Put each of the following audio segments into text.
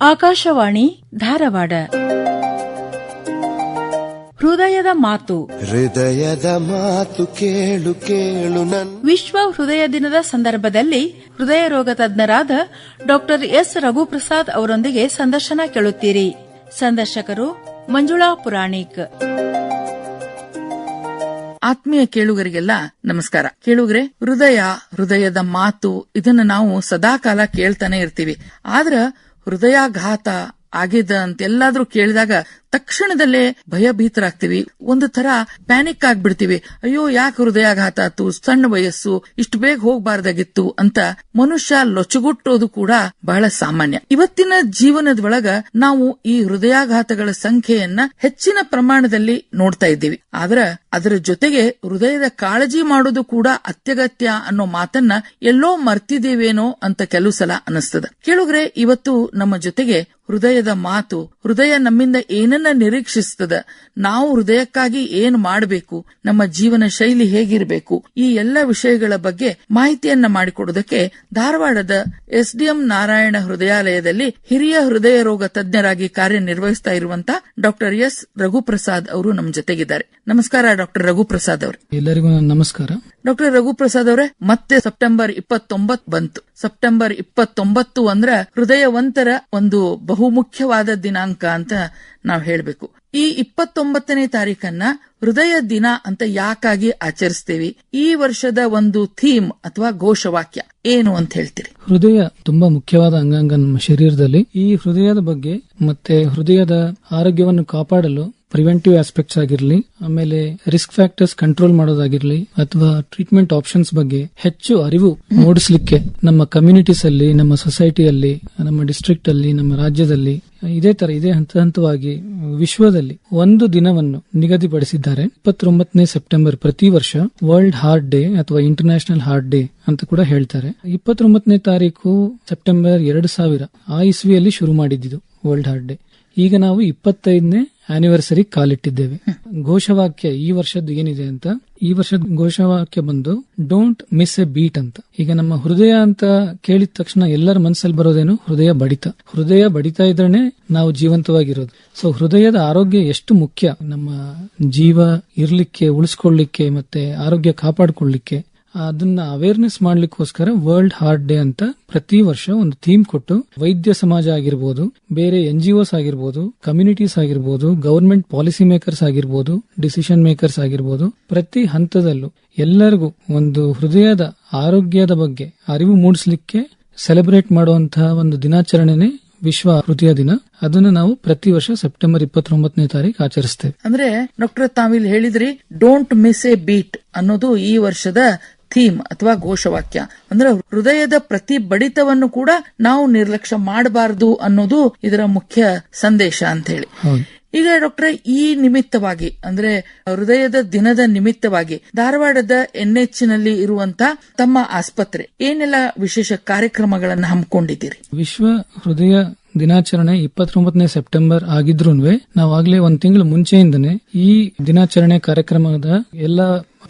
ಆಕಾಶವಾಣಿ ಧಾರವಾಡ. ಹೃದಯದ ಮಾತು. ಹೃದಯದ ಮಾತು ಕೇಳು ಕೇಳು ನನ್ನ ವಿಶ್ವ ಹೃದಯ ದಿನದ ಸಂದರ್ಭದಲ್ಲಿ ಹೃದಯ ರೋಗ ತಜ್ಞರಾದ ಡಾಕ್ಟರ್ ಎಸ್ ರಘುಪ್ರಸಾದ್ ಅವರೊಂದಿಗೆ ಸಂದರ್ಶನ ಕೇಳುತ್ತೀರಿ. ಸಂದರ್ಶಕರು ಮಂಜುಳಾ ಪುರಾಣಿಕ್. ಆತ್ಮೀಯ ಕೇಳುಗರಿಗೆಲ್ಲ ನಮಸ್ಕಾರ. ಕೇಳುಗರೆ ಹೃದಯ ಹೃದಯದ ಮಾತು ಇದನ್ನ ನಾವು ಸದಾಕಾಲ ಕೇಳ್ತಾನೆ ಇರ್ತೀವಿ. ಆದ್ರ ಹೃದಯಾಘಾತ ಆಗಿದೆ ಅಂತ ಎಲ್ಲಾದರೂ ಕೇಳಿದಾಗ ತಕ್ಷಣದಲ್ಲೇ ಭಯಭೀತರಾಗ್ತೀವಿ ಒಂದು ತರ ಪ್ಯಾನಿಕ್ ಆಗ್ಬಿಡ್ತೀವಿ. ಅಯ್ಯೋ, ಯಾಕೆ ಹೃದಯಾಘಾತ ಆತು ಸಣ್ಣ ವಯಸ್ಸು, ಇಷ್ಟು ಬೇಗ ಹೋಗ್ಬಾರ್ದಾಗಿತ್ತು ಅಂತ ಮನುಷ್ಯ ಲೊಚಗುಟ್ಟೋದು ಕೂಡ ಬಹಳ ಸಾಮಾನ್ಯ. ಇವತ್ತಿನ ಜೀವನದೊಳಗ ನಾವು ಈ ಹೃದಯಾಘಾತಗಳ ಸಂಖ್ಯೆಯನ್ನ ಹೆಚ್ಚಿನ ಪ್ರಮಾಣದಲ್ಲಿ ನೋಡ್ತಾ ಇದ್ದೀವಿ. ಆದ್ರ ಅದರ ಜೊತೆಗೆ ಹೃದಯದ ಕಾಳಜಿ ಮಾಡೋದು ಕೂಡ ಅತ್ಯಗತ್ಯ ಅನ್ನೋ ಮಾತನ್ನ ಎಲ್ಲೋ ಮರ್ತಿದ್ದೇವೇನೋ ಅಂತ ಕೆಲವು ಸಲ ಅನಿಸ್ತದ ಕೇಳುಗ್ರೆ, ಇವತ್ತು ನಮ್ಮ ಜೊತೆಗೆ ಹೃದಯದ ಮಾತು, ಹೃದಯ ನಮ್ಮಿಂದ ಏನನ್ನ ನಿರೀಕ್ಷಿಸ್ತದ ನಾವು ಹೃದಯಕ್ಕಾಗಿ ಏನ್ ಮಾಡಬೇಕು? ನಮ್ಮ ಜೀವನ ಶೈಲಿ ಹೇಗಿರಬೇಕು? ಈ ಎಲ್ಲ ವಿಷಯಗಳ ಬಗ್ಗೆ ಮಾಹಿತಿಯನ್ನ ಮಾಡಿಕೊಡೋದಕ್ಕೆ ಧಾರವಾಡದ ಎಸ್ಡಿಎಂ ನಾರಾಯಣ ಹೃದಯಾಲಯದಲ್ಲಿ ಹಿರಿಯ ಹೃದಯ ರೋಗ ತಜ್ಞರಾಗಿ ಕಾರ್ಯನಿರ್ವಹಿಸ್ತಾ ಇರುವಂತಹ ಡಾಕ್ಟರ್ ಎಸ್. ರಘುಪ್ರಸಾದ್ ಅವರು ನಮ್ಮ ಜೊತೆಗಿದ್ದಾರೆ. ನಮಸ್ಕಾರ ಡಾಕ್ಟರ್ ರಘುಪ್ರಸಾದ್ ಅವರು. ಎಲ್ಲರಿಗೂ ನಮಸ್ಕಾರ. ಡಾಕ್ಟರ್ ರಘುಪ್ರಸಾದ್ ಅವರೇ ಮತ್ತೆ ಸೆಪ್ಟೆಂಬರ್ ಇಪ್ಪತ್ತೊಂಬತ್ ಬಂತು. ಸೆಪ್ಟೆಂಬರ್ ಇಪ್ಪತ್ತೊಂಬತ್ತು ಅಂದ್ರೆ ಹೃದಯವಂತರ ಒಂದು ಬಹುಮುಖ್ಯವಾದ ದಿನಾಂಕ ಅಂತ ನಾವ್ ಹೇಳ್ಬೇಕು. ಈ ಇಪ್ಪತ್ತೊಂಬತ್ತನೇ ತಾರೀಕನ್ನ ಹೃದಯ ದಿನ ಅಂತ ಯಾಕಾಗಿ ಆಚರಿಸ್ತೇವೆ? ಈ ವರ್ಷದ ಒಂದು ಥೀಮ್ ಅಥವಾ ಘೋಷವಾಕ್ಯ ಏನು ಅಂತ ಹೇಳ್ತೀರಿ? ಹೃದಯ ತುಂಬಾ ಮುಖ್ಯವಾದ ಅಂಗಾಂಗ ನಮ್ಮ ಶರೀರದಲ್ಲಿ. ಈ ಹೃದಯದ ಬಗ್ಗೆ ಮತ್ತೆ ಹೃದಯದ ಆರೋಗ್ಯವನ್ನು ಕಾಪಾಡಲು ಪ್ರಿವೆಂಟಿವ್ ಆಸ್ಪೆಕ್ಟ್ಸ್ ಆಗಿರ್ಲಿ, ಆಮೇಲೆ ರಿಸ್ಕ್ ಫ್ಯಾಕ್ಟರ್ಸ್ ಕಂಟ್ರೋಲ್ ಮಾಡೋದಾಗಿರ್ಲಿ, ಅಥವಾ ಟ್ರೀಟ್ಮೆಂಟ್ ಆಪ್ಷನ್ಸ್ ಬಗ್ಗೆ ಹೆಚ್ಚು ಅರಿವು ಮೂಡಿಸಲಿಕ್ಕೆ ನಮ್ಮ ಕಮ್ಯುನಿಟೀಸ್ ಅಲ್ಲಿ, ನಮ್ಮ ಸೊಸೈಟಿಯಲ್ಲಿ ನಮ್ಮ ಡಿಸ್ಟ್ರಿಕ್ಟ್ ಅಲ್ಲಿ, ನಮ್ಮ ರಾಜ್ಯದಲ್ಲಿ ಇದೇ ತರ, ಇದೇ ಹಂತ ಹಂತವಾಗಿ ವಿಶ್ವದಲ್ಲಿ ಒಂದು ದಿನವನ್ನು ನಿಗದಿಪಡಿಸಿದ್ದಾರೆ. ಇಪ್ಪತ್ತೊಂಬತ್ತನೇ ಸೆಪ್ಟೆಂಬರ್ ಪ್ರತಿ ವರ್ಷ ವರ್ಲ್ಡ್ ಹಾರ್ಟ್ ಡೇ ಅಥವಾ ಇಂಟರ್ನ್ಯಾಷನಲ್ ಹಾರ್ಟ್ ಡೇ ಅಂತ ಕೂಡ ಹೇಳ್ತಾರೆ. ಇಪ್ಪತ್ತೊಂಬತ್ತನೇ ತಾರೀಕು ಸೆಪ್ಟೆಂಬರ್ ಎರಡು ಸಾವಿರ ಆ ಇಸ್ವಿಯಲ್ಲಿ ಶುರು ಮಾಡಿದ್ದು ವರ್ಲ್ಡ್ ಹಾರ್ಟ್ ಡೇ ಈಗ ನಾವು ಇಪ್ಪತ್ತೈದನೇ ಆನಿವರ್ಸರಿ ಕಾಲಿಟ್ಟಿದ್ದೇವೆ. ಘೋಷವಾಕ್ಯ ಈ ವರ್ಷದ್ದು ಏನಿದೆ ಅಂತ? ಈ ವರ್ಷದ ಘೋಷವಾಕ್ಯ ಬಂದು ಡೋಂಟ್ ಮಿಸ್ ಎ ಬೀಟ್ ಅಂತ. ಈಗ ನಮ್ಮ ಹೃದಯ ಅಂತ ಕೇಳಿದ ತಕ್ಷಣ ಎಲ್ಲರ ಮನಸ್ಸಲ್ಲಿ ಬರೋದೇನು? ಹೃದಯ ಬಡಿತ. ಹೃದಯ ಬಡಿತಾ ಇದ್ರೆ ನಾವು ಜೀವಂತವಾಗಿರೋದು. ಸೊ ಹೃದಯದ ಆರೋಗ್ಯ ಎಷ್ಟು ಮುಖ್ಯ? ನಮ್ಮ ಜೀವ ಇರ್ಲಿಕ್ಕೆ, ಉಳಿಸ್ಕೊಳ್ಳಿಕ್ಕೆ ಮತ್ತೆ ಆರೋಗ್ಯ ಕಾಪಾಡ್ಕೊಳ್ಳಿಕ್ಕೆ. ಅದನ್ನ ಅವೇರ್ನೆಸ್ ಮಾಡ್ಲಿಕ್ಕೋಸ್ಕರ ವರ್ಲ್ಡ್ ಹಾರ್ಟ್ ಡೇ ಅಂತ ಪ್ರತಿ ವರ್ಷ ಒಂದು ಥೀಮ್ ಕೊಟ್ಟು ವೈದ್ಯ ಸಮಾಜ ಆಗಿರ್ಬೋದು, ಬೇರೆ ಎನ್ ಜಿ ಓಸ್ ಆಗಿರ್ಬೋದು ಕಮ್ಯುನಿಟೀಸ್ ಆಗಿರ್ಬೋದು ಗವರ್ಮೆಂಟ್ ಪಾಲಿಸಿ ಮೇಕರ್ಸ್ ಆಗಿರ್ಬೋದು ಡಿಸಿಷನ್ ಮೇಕರ್ಸ್ ಆಗಿರ್ಬೋದು, ಪ್ರತಿ ಹಂತದಲ್ಲೂ ಎಲ್ಲರಿಗೂ ಒಂದು ಹೃದಯದ ಆರೋಗ್ಯದ ಬಗ್ಗೆ ಅರಿವು ಮೂಡಿಸಲಿಕ್ಕೆ ಸೆಲೆಬ್ರೇಟ್ ಮಾಡುವಂತಹ ಒಂದು ದಿನಾಚರಣೆನೇ ವಿಶ್ವ ಹೃದಯ ದಿನ. ಅದನ್ನು ನಾವು ಪ್ರತಿ ವರ್ಷ ಸೆಪ್ಟೆಂಬರ್ ಇಪ್ಪತ್ತೊಂಬತ್ತನೇ ತಾರೀಕು ಆಚರಿಸ್ತೇವೆ. ಅಂದ್ರೆ ಡಾಕ್ಟರ್ ತಾವಿಲ್ ಹೇಳಿದ್ರಿ ಡೋಂಟ್ ಮಿಸ್ ಎ ಬೀಟ್ ಅನ್ನೋದು ಈ ವರ್ಷದ ಥೀಮ್ ಅಥವಾ ಘೋಷವಾಕ್ಯ. ಅಂದ್ರೆ ಹೃದಯದ ಪ್ರತಿ ಬಡಿತವನ್ನು ಕೂಡ ನಾವು ನಿರ್ಲಕ್ಷ್ಯ ಮಾಡಬಾರದು ಅನ್ನೋದು ಇದರ ಮುಖ್ಯ ಸಂದೇಶ ಅಂತ ಹೇಳಿ ಈಗ ಡಾಕ್ಟರ್ ಈ ನಿಮಿತ್ತವಾಗಿ ಅಂದ್ರೆ ಹೃದಯದ ದಿನದ ನಿಮಿತ್ತವಾಗಿ ಧಾರವಾಡದ ಎನ್ಎಚ್ನಲ್ಲಿ ಇರುವಂತ ತಮ್ಮ ಆಸ್ಪತ್ರೆ ಏನೆಲ್ಲ ವಿಶೇಷ ಕಾರ್ಯಕ್ರಮಗಳನ್ನು ಹಮ್ಮಿಕೊಂಡಿದ್ದೀರಿ? ವಿಶ್ವ ಹೃದಯ ದಿನಾಚರಣೆ ಇಪ್ಪತ್ತೊಂಬತ್ತನೇ ಸೆಪ್ಟೆಂಬರ್ ಆಗಿದ್ರು ನಾವಾಗ್ಲೇ ಒಂದ್ ತಿಂಗಳು ಮುಂಚೆಯಿಂದನೇ ಈ ದಿನಾಚರಣೆ ಕಾರ್ಯಕ್ರಮದ ಎಲ್ಲ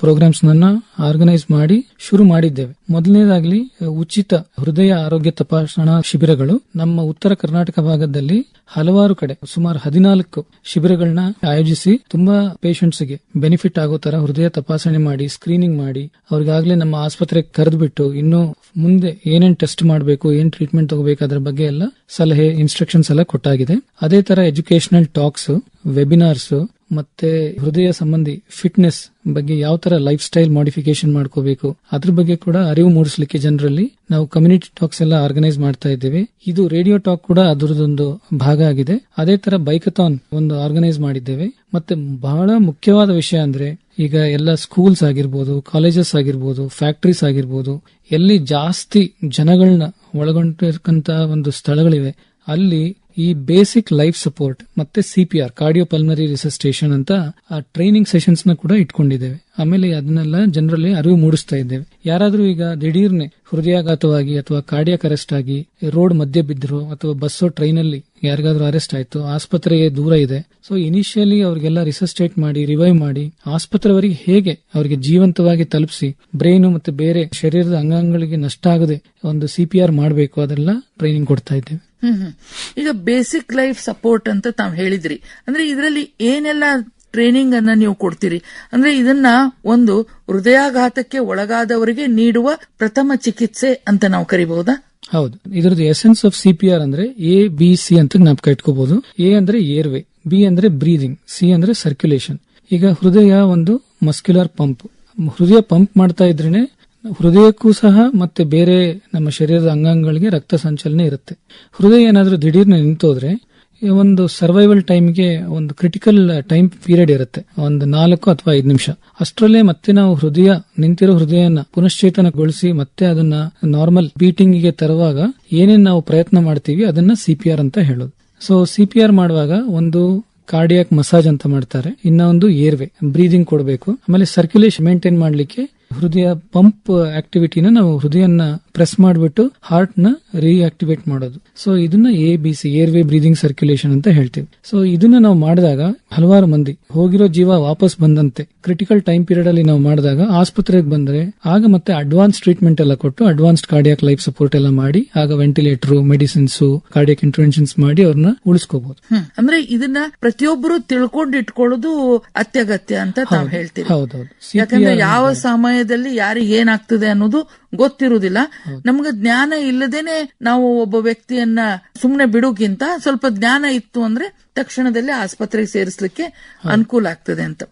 ಪ್ರೋಗ್ರಾಮ್ಸ್ ನನ್ನ ಆರ್ಗನೈಸ್ ಮಾಡಿ ಶುರು ಮಾಡಿದ್ದೇವೆ. ಮೊದಲನೇದಾಗ್ಲಿ, ಉಚಿತ ಹೃದಯ ಆರೋಗ್ಯ ತಪಾಸಣಾ ಶಿಬಿರಗಳು. ನಮ್ಮ ಉತ್ತರ ಕರ್ನಾಟಕ ಭಾಗದಲ್ಲಿ ಹಲವಾರು ಕಡೆ, ಸುಮಾರು ಹದಿನಾಲ್ಕು ಶಿಬಿರಗಳನ್ನ ಆಯೋಜಿಸಿ ತುಂಬಾ ಪೇಷಂಟ್ಸ್ಗೆ ಬೆನಿಫಿಟ್ ಆಗೋ ತರ ಹೃದಯ ತಪಾಸಣೆ ಮಾಡಿ ಸ್ಕ್ರೀನಿಂಗ್ ಮಾಡಿ, ಅವ್ರಿಗಾಗಲೇ ನಮ್ಮ ಆಸ್ಪತ್ರೆಗೆ ಕರೆದ್ಬಿಟ್ಟು ಇನ್ನು ಮುಂದೆ ಏನೇನ್ ಟೆಸ್ಟ್ ಮಾಡಬೇಕು, ಏನ್ ಟ್ರೀಟ್ಮೆಂಟ್ ತಗೋಬೇಕು ಅದ್ರ ಬಗ್ಗೆ ಎಲ್ಲ ಸಲಹೆ ಇನ್ಸ್ಟ್ರಕ್ಷನ್ಸ್ ಎಲ್ಲ ಕೊಟ್ಟಾಗಿದೆ. ಅದೇ ತರ ಎಜುಕೇಶನಲ್ ಟಾಕ್ಸ್ ವೆಬಿನಾರ್ಸ್ ಮತ್ತೆ ಹೃದಯ ಸಂಬಂಧಿ ಫಿಟ್ನೆಸ್ ಬಗ್ಗೆ ಯಾವ ತರ ಲೈಫ್ ಸ್ಟೈಲ್ ಮಾಡಿಫಿಕೇಶನ್ ಮಾಡ್ಕೋಬೇಕು, ಅದ್ರ ಬಗ್ಗೆ ಕೂಡ ಅರಿವು ಮೂಡಿಸಲಿಕ್ಕೆ ಜನರಲ್ಲಿ ನಾವು ಕಮ್ಯುನಿಟಿ ಟಾಕ್ಸ್ ಎಲ್ಲ ಆರ್ಗನೈಸ್ ಮಾಡ್ತಾ ಇದ್ದೇವೆ. ಇದು ರೇಡಿಯೋ ಟಾಕ್ ಕೂಡ ಅದರದೊಂದು ಭಾಗ ಆಗಿದೆ. ಅದೇ ತರ ಬೈಕಥಾನ್ ಒಂದು ಆರ್ಗನೈಸ್ ಮಾಡಿದ್ದೇವೆ. ಮತ್ತೆ ಬಹಳ ಮುಖ್ಯವಾದ ವಿಷಯ ಅಂದ್ರೆ ಈಗ ಎಲ್ಲ ಸ್ಕೂಲ್ಸ್ ಆಗಿರ್ಬೋದು ಕಾಲೇಜಸ್ ಆಗಿರ್ಬೋದು ಫ್ಯಾಕ್ಟರೀಸ್ ಆಗಿರ್ಬೋದು, ಎಲ್ಲಿ ಜಾಸ್ತಿ ಜನಗಳನ್ನ ಒಳಗೊಂಡಿರ್ತಕ್ಕಂತ ಒಂದು ಸ್ಥಳಗಳಿವೆ. ಅಲ್ಲಿ ಈ ಬೇಸಿಕ್ ಲೈಫ್ ಸಪೋರ್ಟ್ ಮತ್ತೆ ಸಿಪಿಆರ್ ಕಾರ್ಡಿಯೋ ಪಲ್ಮರಿ ರಿಸಸ್ಟೇಷನ್ ಅಂತ, ಆ ಟ್ರೈನಿಂಗ್ ಸೆಷನ್ಸ್ನ ಕೂಡ ಇಟ್ಕೊಂಡಿದ್ದೇವೆ. ಆಮೇಲೆ ಅದನ್ನೆಲ್ಲ ಜನರಲ್ಲಿ ಅರಿವು ಮೂಡಿಸ್ತಾ ಇದ್ದೇವೆ. ಯಾರಾದ್ರೂ ಈಗ ದಿಢೀರ್ನೆ ಹೃದಯಾಘಾತವಾಗಿ ಅಥವಾ ಕಾರ್ಡಿಯಾಕ್ ಅರೆಸ್ಟ್ ಆಗಿ ರೋಡ್ ಮಧ್ಯೆ ಬಿದ್ದರು ಅಥವಾ ಬಸ್ಸೋ ಟ್ರೈನ್ ಅಲ್ಲಿ ಯಾರಿಗಾದ್ರೂ ಅರೆಸ್ಟ್ ಆಯ್ತು, ಆಸ್ಪತ್ರೆಗೆ ದೂರ ಇದೆ. ಸೊ ಇನಿಷಿಯಲಿ ಅವ್ರಿಗೆಲ್ಲ ರಿಸಸ್ಟೇಟ್ ಮಾಡಿ ರಿವೈವ್ ಮಾಡಿ, ಆಸ್ಪತ್ರೆವರೆಗೆ ಹೇಗೆ ಅವರಿಗೆ ಜೀವಂತವಾಗಿ ತಲುಪಿಸಿ ಬ್ರೈನ್ ಮತ್ತೆ ಬೇರೆ ಶರೀರದ ಅಂಗಾಂಗಗಳಿಗೆ ನಷ್ಟ ಆಗದೆ ಒಂದು ಸಿಪಿಆರ್ ಮಾಡಬೇಕು, ಅದೆಲ್ಲ ಟ್ರೈನಿಂಗ್ ಕೊಡ್ತಾ ಇದ್ದೇವೆ. ಈಗ ಬೇಸಿಕ್ ಲೈಫ್ ಸಪೋರ್ಟ್ ಅಂತ ತಾವು ಹೇಳಿದ್ರಿ. ಅಂದ್ರೆ ಇದರಲ್ಲಿ ಏನೆಲ್ಲ ಟ್ರೈನಿಂಗ್ ಅನ್ನ ನೀವು ಕೊಡ್ತೀರಿ? ಅಂದ್ರೆ ಇದನ್ನ ಒಂದು ಹೃದಯಾಘಾತಕ್ಕೆ ಒಳಗಾದವರಿಗೆ ನೀಡುವ ಪ್ರಥಮ ಚಿಕಿತ್ಸೆ ಅಂತ ನಾವು ಕರಿಬಹುದಾ? ಹೌದು. ಇದರದ್ದು essence of C P R ಅಂದ್ರೆ ಎ ಬಿ ಸಿ ಅಂತ ಜ್ಞಾಪಕ ಇಟ್ಕೋಬಹುದು. ಎ ಅಂದ್ರೆ ಏರ್ವೇ ಬಿ ಅಂದ್ರೆ ಬ್ರೀದಿಂಗ್ ಸಿ ಅಂದ್ರೆ ಸರ್ಕ್ಯುಲೇಷನ್ ಈಗ ಹೃದಯ ಒಂದು ಮಸ್ಕ್ಯುಲರ್ ಪಂಪ್ ಹೃದಯ ಪಂಪ್ ಮಾಡ್ತಾ ಇದ್ರೇನೆ ಹೃದಯಕ್ಕೂ ಸಹ ಮತ್ತೆ ಬೇರೆ ನಮ್ಮ ಶರೀರದ ಅಂಗಾಂಗಗಳಿಗೆ ರಕ್ತ ಸಂಚಲನೆ ಇರುತ್ತೆ. ಹೃದಯ ಏನಾದರೂ ದಿಢೀರ್ನ ನಿಂತೋದ್ರೆ ಒಂದು ಸರ್ವೈವಲ್ ಟೈಮ್ಗೆ ಒಂದು ಕ್ರಿಟಿಕಲ್ ಟೈಮ್ ಪೀರಿಯಡ್ ಇರುತ್ತೆ. ಒಂದು ನಾಲ್ಕು ಅಥವಾ ಐದು ನಿಮಿಷ. ಅಷ್ಟರಲ್ಲೇ ಮತ್ತೆ ನಾವು ಹೃದಯ, ನಿಂತಿರೋ ಹೃದಯನ ಪುನಶ್ಚೇತನಗೊಳಿಸಿ ಮತ್ತೆ ಅದನ್ನ ನಾರ್ಮಲ್ ಬೀಟಿಂಗ್ಗೆ ತರುವಾಗ ಏನೇನು ನಾವು ಪ್ರಯತ್ನ ಮಾಡ್ತೀವಿ ಅದನ್ನ ಸಿಪಿಆರ್ ಅಂತ ಹೇಳೋದು. ಸೊ ಸಿಪಿಆರ್ ಮಾಡುವಾಗ ಒಂದು ಕಾರ್ಡಿಯಾಕ್ ಮಸಾಜ್ ಅಂತ ಮಾಡ್ತಾರೆ. ಇನ್ನೊಂದು ಏರ್ವೆ ಬ್ರೀದಿಂಗ್ ಕೊಡಬೇಕು. ಆಮೇಲೆ ಸರ್ಕ್ಯುಲೇಷನ್ ಮೇಂಟೈನ್ ಮಾಡ್ಲಿಕ್ಕೆ ಹೃದಯ ಪಂಪ್ ಆಕ್ಟಿವಿಟಿನ ನಾವು ಹೃದಯನ ಪ್ರೆಸ್ ಮಾಡಿಬಿಟ್ಟು ಹಾರ್ಟ್ನ ರೀಆಕ್ಟಿವೇಟ್ ಮಾಡೋದು. ಸೊ ಇದನ್ನ A B C airway breathing circulation ಅಂತ ಹೇಳ್ತೀವಿ. ಸೊ ಇದನ್ನ ನಾವು ಮಾಡಿದಾಗ ಹಲವಾರು ಮಂದಿ ಹೋಗಿರೋ ಜೀವ ವಾಪಸ್ ಬಂದಂತೆ. ಕ್ರಿಟಿಕಲ್ ಟೈಮ್ ಪೀರಿಯಡ್ ಅಲ್ಲಿ ನಾವು ಮಾಡಿದಾಗ ಆಸ್ಪತ್ರೆಗೆ ಬಂದ್ರೆ ಆಗ ಮತ್ತೆ ಅಡ್ವಾನ್ಸ್ ಟ್ರೀಟ್ಮೆಂಟ್ ಎಲ್ಲ ಕೊಟ್ಟು ಅಡ್ವಾನ್ಸ್ಡ್ ಕಾರ್ಡಿಯಾಕ್ ಲೈಫ್ ಸಪೋರ್ಟ್ ಎಲ್ಲ ಮಾಡಿ ಆಗ ವೆಂಟಿಲೇಟರ್ ಮೆಡಿಸಿನ್ಸ್ ಕಾರ್ಡಿಯಾಕ್ ಇಂಟರ್ವೆನ್ಷನ್ಸ್ ಮಾಡಿ ಅವ್ರನ್ನ ಉಳಿಸ್ಕೋಬಹುದು ಅಂದ್ರೆ ಇದನ್ನ ಪ್ರತಿಯೊಬ್ಬರು ತಿಳ್ಕೊಂಡು ಇಟ್ಕೊಳ್ಳೋದು ಅತ್ಯಗತ್ಯ ಅಂತ ತಾವು ಹೇಳ್ತೀವಿ ಹೌದೌದು. ಯಾಕಂದ್ರೆ ಯಾವ ಸಮಯದಲ್ಲಿ ಯಾರಿಗೆ ಏನಾಗ್ತದೆ ಅನ್ನೋದು ಗೊತ್ತಿರುವುದಿಲ್ಲ. ನಮ್ಗೆ ಜ್ಞಾನ ಇಲ್ಲದೇನೆ ನಾವು ಒಬ್ಬ ವ್ಯಕ್ತಿಯನ್ನ ಸುಮ್ನೆ ಬಿಡೋಕ್ಕಿಂತ ಸ್ವಲ್ಪ ಜ್ಞಾನ ಇತ್ತು ಅಂದ್ರೆ ತಕ್ಷಣದಲ್ಲಿ ಆಸ್ಪತ್ರೆಗೆ ಸೇರಿಸ್ಲಿಕ್ಕೆ ಅನುಕೂಲ ಆಗ್ತದೆ ಅಂತ.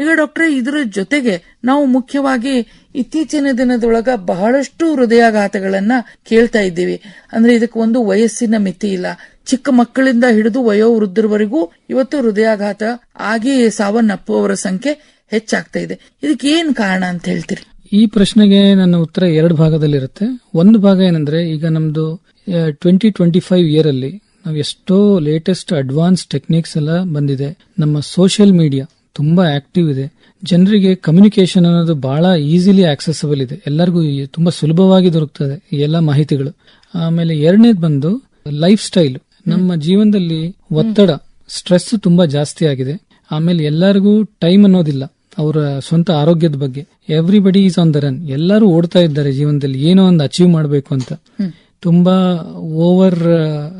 ಈಗ ಡಾಕ್ಟ್ರೆ ಇದರ ಜೊತೆಗೆ ನಾವು ಮುಖ್ಯವಾಗಿ ಇತ್ತೀಚಿನ ದಿನದೊಳಗ ಬಹಳಷ್ಟು ಹೃದಯಾಘಾತಗಳನ್ನ ಕೇಳ್ತಾ ಇದ್ದೀವಿ. ಅಂದ್ರೆ ಇದಕ್ಕೆ ಒಂದು ವಯಸ್ಸಿನ ಮಿತಿ ಇಲ್ಲ. ಚಿಕ್ಕ ಮಕ್ಕಳಿಂದ ಹಿಡಿದು ವಯೋವೃದ್ಧರವರೆಗೂ ಇವತ್ತು ಹೃದಯಾಘಾತ ಆಗಿ ಸಾವನ್ನಪ್ಪುವವರ ಸಂಖ್ಯೆ ಹೆಚ್ಚಾಗ್ತಾ ಇದೆ. ಇದಕ್ಕೆ ಏನ್ ಕಾರಣ ಅಂತ ಹೇಳ್ತೀರಿ? ಈ ಪ್ರಶ್ನೆಗೆ ನನ್ನ ಉತ್ತರ ಎರಡು ಭಾಗದಲ್ಲಿರುತ್ತೆ. ಒಂದು ಭಾಗ ಏನಂದ್ರೆ ಈಗ ನಮ್ದು ಟ್ವೆಂಟಿ ಟ್ವೆಂಟಿ ಫೈವ್ ಇಯರ್ ಅಲ್ಲಿ ನಾವು ಎಷ್ಟೋ ಲೇಟೆಸ್ಟ್ ಅಡ್ವಾನ್ಸ್ ಟೆಕ್ನಿಕ್ಸ್ ಎಲ್ಲ ಬಂದಿದೆ. ನಮ್ಮ ಸೋಷಿಯಲ್ ಮೀಡಿಯಾ ತುಂಬಾ ಆಕ್ಟಿವ್ ಇದೆ. ಜನರಿಗೆ ಕಮ್ಯುನಿಕೇಶನ್ ಅನ್ನೋದು ಬಹಳ ಈಸಿಲಿ ಆಕ್ಸೆಸಬಲ್ ಇದೆ. ಎಲ್ಲರಿಗೂ ತುಂಬಾ ಸುಲಭವಾಗಿ ದೊರಕ್ತದೆ ಎಲ್ಲ ಮಾಹಿತಿಗಳು. ಆಮೇಲೆ ಎರಡನೇದು ಬಂದು ಲೈಫ್ ಸ್ಟೈಲ್ ನಮ್ಮ ಜೀವನದಲ್ಲಿ ಒತ್ತಡ ಸ್ಟ್ರೆಸ್ ತುಂಬಾ ಜಾಸ್ತಿ ಆಗಿದೆ. ಆಮೇಲೆ ಎಲ್ಲರಿಗೂ ಟೈಮ್ ಅನ್ನೋದಿಲ್ಲ. ಅವರ ಸ್ವಂತ ಆರೋಗ್ಯದ ಬಗ್ಗೆ. Everybody is on the run ಎಲ್ಲರೂ ಓಡ್ತಾ ಇದ್ದಾರೆ ಜೀವನದಲ್ಲಿ. ಏನೋ ಒಂದು ಅಚೀವ್ ಮಾಡಬೇಕು ಅಂತ. ತುಂಬಾ over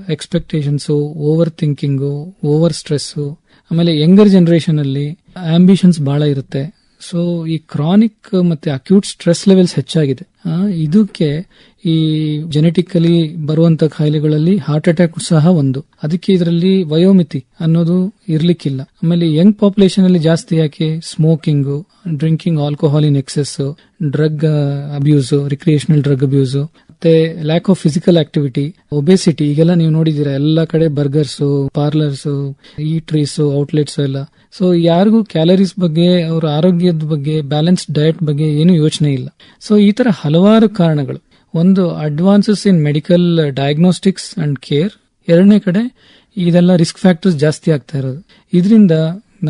expectations over thinking over stress ಆಮೇಲೆ ಯಂಗರ್ ಜನರೇಷನ್ ಅಲ್ಲಿ ಆಂಬಿಷನ್ಸ್ ಬಹಳ ಇರುತ್ತೆ. ಸೊ ಈ ಕ್ರಾನಿಕ್ ಮತ್ತೆ ಅಕ್ಯೂಟ್ ಸ್ಟ್ರೆಸ್ ಲೆವೆಲ್ಸ್ ಹೆಚ್ಚಾಗಿದೆ. ಇದಕ್ಕೆ ಈ ಜೆನೆಟಿಕಲಿ ಬರುವಂತ ಕಾಯಿಲೆಗಳಲ್ಲಿ ಹಾರ್ಟ್ ಅಟ್ಯಾಕ್ ಸಹ ಒಂದು. ಅದಕ್ಕೆ ಇದರಲ್ಲಿ ವಯೋಮಿತಿ ಅನ್ನೋದು ಇರ್ಲಿಕ್ಕಿಲ್ಲ. ಆಮೇಲೆ ಯಂಗ್ ಪಾಪ್ಯುಲೇಷನ್ ಅಲ್ಲಿ ಜಾಸ್ತಿ ಯಾಕೆ? Smoking drinking alcohol in excess drug abuse recreational drug abuse ಮತ್ತೆ lack of physical activity obesity ಈಗೆಲ್ಲ ನೀವು ನೋಡಿದೀರಾ ಎಲ್ಲ ಕಡೆ ಬರ್ಗರ್ಸ್ ಪಾರ್ಲರ್ಸ್ ಈಟ್ರೀಸ್ ಔಟ್ಲೆಟ್ಸ್ ಎಲ್ಲ. ಸೊ ಯಾರಿಗೂ ಕ್ಯಾಲರೀಸ್ ಬಗ್ಗೆ, ಅವರ ಆರೋಗ್ಯದ ಬಗ್ಗೆ ಬ್ಯಾಲೆನ್ಸ್ ಡಯಟ್ ಬಗ್ಗೆ ಏನು ಯೋಚನೆ ಇಲ್ಲ. ಸೊ ಈ ತರ ಹಲವಾರು ಕಾರಣಗಳು. ಒಂದು advances in medical diagnostics and care ಎರಡನೇ ಕಡೆ, ಇದೆಲ್ಲ ರಿಸ್ಕ್ ಫ್ಯಾಕ್ಟರ್ಸ್ ಜಾಸ್ತಿ ಆಗ್ತಾ ಇರೋದು. ಇದರಿಂದ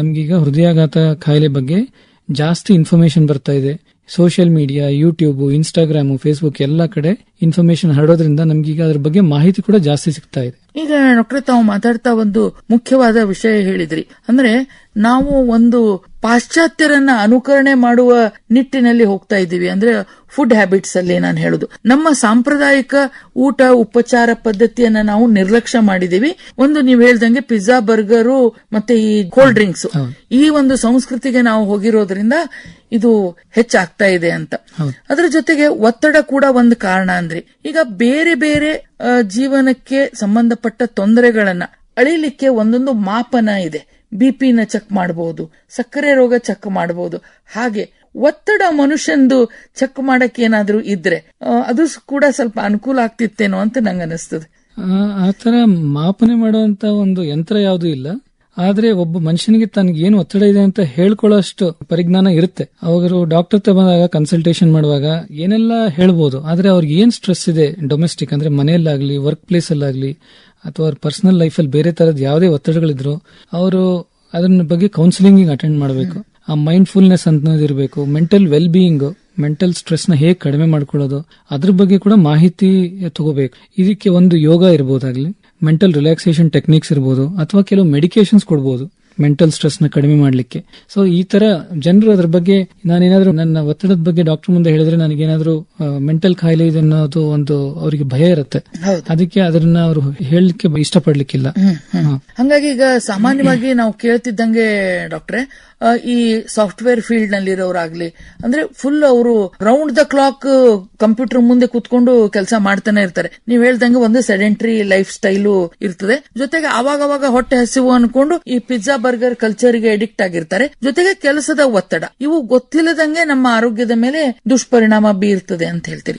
ನಮ್ಗೀಗ ಹೃದಯಾಘಾತ ಕಾಯಿಲೆ ಬಗ್ಗೆ ಜಾಸ್ತಿ ಇನ್ಫಾರ್ಮೇಶನ್ ಬರ್ತಾ ಇದೆ. Social media YouTube Instagram Facebook ಎಲ್ಲ ಕಡೆ ಇನ್ಫಾರ್ಮೇಶನ್ ಹರಡೋದ್ರಿಂದ ನಮ್ಗೀಗ ಅದ್ರ ಬಗ್ಗೆ ಮಾಹಿತಿ ಕೂಡ ಜಾಸ್ತಿ ಸಿಗ್ತಾ ಇದೆ. ಈಗ ಡಾಕ್ಟರ್ ತಾವು ಮಾತಾಡ್ತಾ ಒಂದು ಮುಖ್ಯವಾದ ವಿಷಯ ಹೇಳಿದ್ರಿ. ಅಂದ್ರೆ ನಾವು ಒಂದು ಪಾಶ್ಚಾತ್ಯರನ್ನ ಅನುಕರಣೆ ಮಾಡುವ ನಿಟ್ಟಿನಲ್ಲಿ ಹೋಗ್ತಾ ಇದ್ದೀವಿ. ಅಂದ್ರೆ ಫುಡ್ ಹ್ಯಾಬಿಟ್ಸ್ ಅಲ್ಲಿ ನಾನು ಹೇಳುದು. ನಮ್ಮ ಸಾಂಪ್ರದಾಯಿಕ ಊಟ ಉಪಚಾರ ಪದ್ಧತಿಯನ್ನ ನಾವು ನಿರ್ಲಕ್ಷ್ಯ ಮಾಡಿದೀವಿ ಒಂದು ನೀವು ಹೇಳ್ದಂಗೆ ಪಿಜ್ಜಾ ಬರ್ಗರು ಮತ್ತೆ ಈ ಕೋಲ್ಡ್ ಡ್ರಿಂಕ್ಸ್ ಈ ಒಂದು ಸಂಸ್ಕೃತಿಗೆ ನಾವು ಹೋಗಿರೋದ್ರಿಂದ ಇದು ಹೆಚ್ಚಾಗ್ತಾ ಇದೆ ಅಂತ. ಅದರ ಜೊತೆಗೆ ಒತ್ತಡ ಕೂಡ ಒಂದು ಕಾರಣ ಅಂದ್ರೆ. ಈಗ ಬೇರೆ ಬೇರೆ ಜೀವನಕ್ಕೆ ಸಂಬಂಧಪಟ್ಟ ತೊಂದರೆಗಳನ್ನ ಅಳಿಲಿಕ್ಕೆ ಒಂದೊಂದು ಮಾಪನ ಇದೆ. ಬಿಪಿನ ಚೆಕ್ ಮಾಡಬಹುದು ಸಕ್ಕರೆ ರೋಗ ಚೆಕ್ ಮಾಡಬಹುದು ಹಾಗೆ ಒತ್ತಡ ಮನುಷ್ಯಂದು ಚೆಕ್ ಮಾಡಕ್ ಏನಾದ್ರೂ ಇದ್ರೆ ಅದು ಕೂಡ ಸ್ವಲ್ಪ ಅನುಕೂಲ ಆಗ್ತಿತ್ತೇನೋ ಅಂತ ನಂಗೆ ಅನಿಸ್ತದೆ ಆ ಆ ಮಾಪನೆ ಮಾಡುವಂತ ಒಂದು ಯಂತ್ರ ಯಾವುದು ಇಲ್ಲ? ಆದ್ರೆ ಒಬ್ಬ ಮನುಷ್ಯನಿಗೆ ತನಗೆ ಏನು ಒತ್ತಡ ಇದೆ ಅಂತ ಹೇಳ್ಕೊಳ್ಳೋಷ್ಟು ಪರಿಜ್ಞಾನ ಇರುತ್ತೆ. ಅವರು ಡಾಕ್ಟರ್ ಬಂದಾಗ ಕನ್ಸಲ್ಟೇಷನ್ ಮಾಡುವಾಗ ಏನೆಲ್ಲ ಹೇಳ್ಬೋದು. ಆದ್ರೆ ಅವ್ರಿಗೆ ಏನ್ ಸ್ಟ್ರೆಸ್ ಇದೆ ಡೊಮೆಸ್ಟಿಕ್ ಅಂದ್ರೆ ಮನೆಯಲ್ಲಾಗ್ಲಿ ವರ್ಕ್ ಪ್ಲೇಸ್ ಅಲ್ಲಾಗ್ಲಿ ಅಥವಾ ಅವ್ರ ಪರ್ಸನಲ್ ಲೈಫಲ್ಲಿ ಬೇರೆ ತರದ ಯಾವುದೇ ಒತ್ತಡಗಳಿದ್ರು, ಅವರು ಅದನ್ನ ಬಗ್ಗೆ ಕೌನ್ಸಿಲಿಂಗ್ ಅಟೆಂಡ್ ಮಾಡಬೇಕು. ಆ ಮೈಂಡ್ಫುಲ್ನೆಸ್ ಇರಬೇಕು. ಮೆಂಟಲ್ ವೆಲ್ ಬೀಯಿಂಗ್ ಮೆಂಟಲ್ ಸ್ಟ್ರೆಸ್ನ ಹೇಗೆ ಕಡಿಮೆ ಮಾಡ್ಕೊಳ್ಳೋದು, ಅದ್ರ ಬಗ್ಗೆ ಕೂಡ ಮಾಹಿತಿ ತಗೋಬೇಕು. ಇದಕ್ಕೆ ಒಂದು ಯೋಗ ಇರ್ಬೋದಾಗ್ಲಿ ಮೆಂಟಲ್ ರಿಲ್ಯಾಕ್ಸೇಷನ್ ಟೆಕ್ನಿಕ್ಸ್ ಇರ್ಬೋದು ಅಥವಾ ಕೆಲವು ಮೆಡಿಕೇಶನ್ಸ್ ಕೊಡ್ಬೋದು ಮೆಂಟಲ್ ಸ್ಟ್ರೆಸ್ನ ಕಡಿಮೆ ಮಾಡಲಿಕ್ಕೆ ಸೊ ಈ ತರ ಜನರು ಅದ್ರ ಬಗ್ಗೆ ನಾನೇನಾದ್ರೂ ನನ್ನ ಒತ್ತಡದ ಬಗ್ಗೆ ಡಾಕ್ಟರ್ ಮುಂದೆ ಹೇಳಿದ್ರೆ ನನಗೇನಾದ್ರೂ ಮೆಂಟಲ್ ಕಾಯಿಲೆ ಇದೆ ಅನ್ನೋದು ಒಂದು ಅವರಿಗೆ ಭಯ ಇರುತ್ತೆ. ಅದಕ್ಕೆ ಅದನ್ನ ಅವರು ಹೇಳಲಿಕ್ಕೆ ಇಷ್ಟಪಡ್ಲಿಕ್ಕಿಲ್ಲ. ಹಂಗಾಗಿ ಈಗ ಸಾಮಾನ್ಯವಾಗಿ ನಾವು ಕೇಳ್ತಿದ್ದಂಗೆ ಡಾಕ್ಟ್ರೆ ಈ ಸಾಫ್ಟ್ವೇರ್ ಫೀಲ್ಡ್ ನಲ್ಲಿರೋರಾಗ್ಲಿ ಅಂದ್ರೆ ಫುಲ್ ಅವರು ರೌಂಡ್ ದ ಕ್ಲಾಕ್ ಕಂಪ್ಯೂಟರ್ ಮುಂದೆ ಕುತ್ಕೊಂಡು ಕೆಲಸ ಮಾಡ್ತಾನೆ ಇರ್ತಾರೆ. ನೀವ್ ಹೇಳ್ದಂಗೆ ಒಂದು ಸೆಡೆಂಟ್ರಿ ಲೈಫ್ ಸ್ಟೈಲು ಇರ್ತದೆ. ಜೊತೆಗೆ ಅವಾಗ ಅವಾಗ ಹೊಟ್ಟೆ ಹಸಿವು ಅನ್ಕೊಂಡು ಈ ಪಿಜ್ಜಾ ಬರ್ಗರ್ ಕಲ್ಚರ್ಗೆ ಅಡಿಕ್ಟ್ ಆಗಿರ್ತಾರೆ. ಜೊತೆಗೆ ಕೆಲಸದ ಒತ್ತಡ. ಇವು ಗೊತ್ತಿಲ್ಲದಂಗೆ ನಮ್ಮ ಆರೋಗ್ಯದ ಮೇಲೆ ದುಷ್ಪರಿಣಾಮ ಬೀರ್ತದೆ ಅಂತ ಹೇಳ್ತೀರಿ.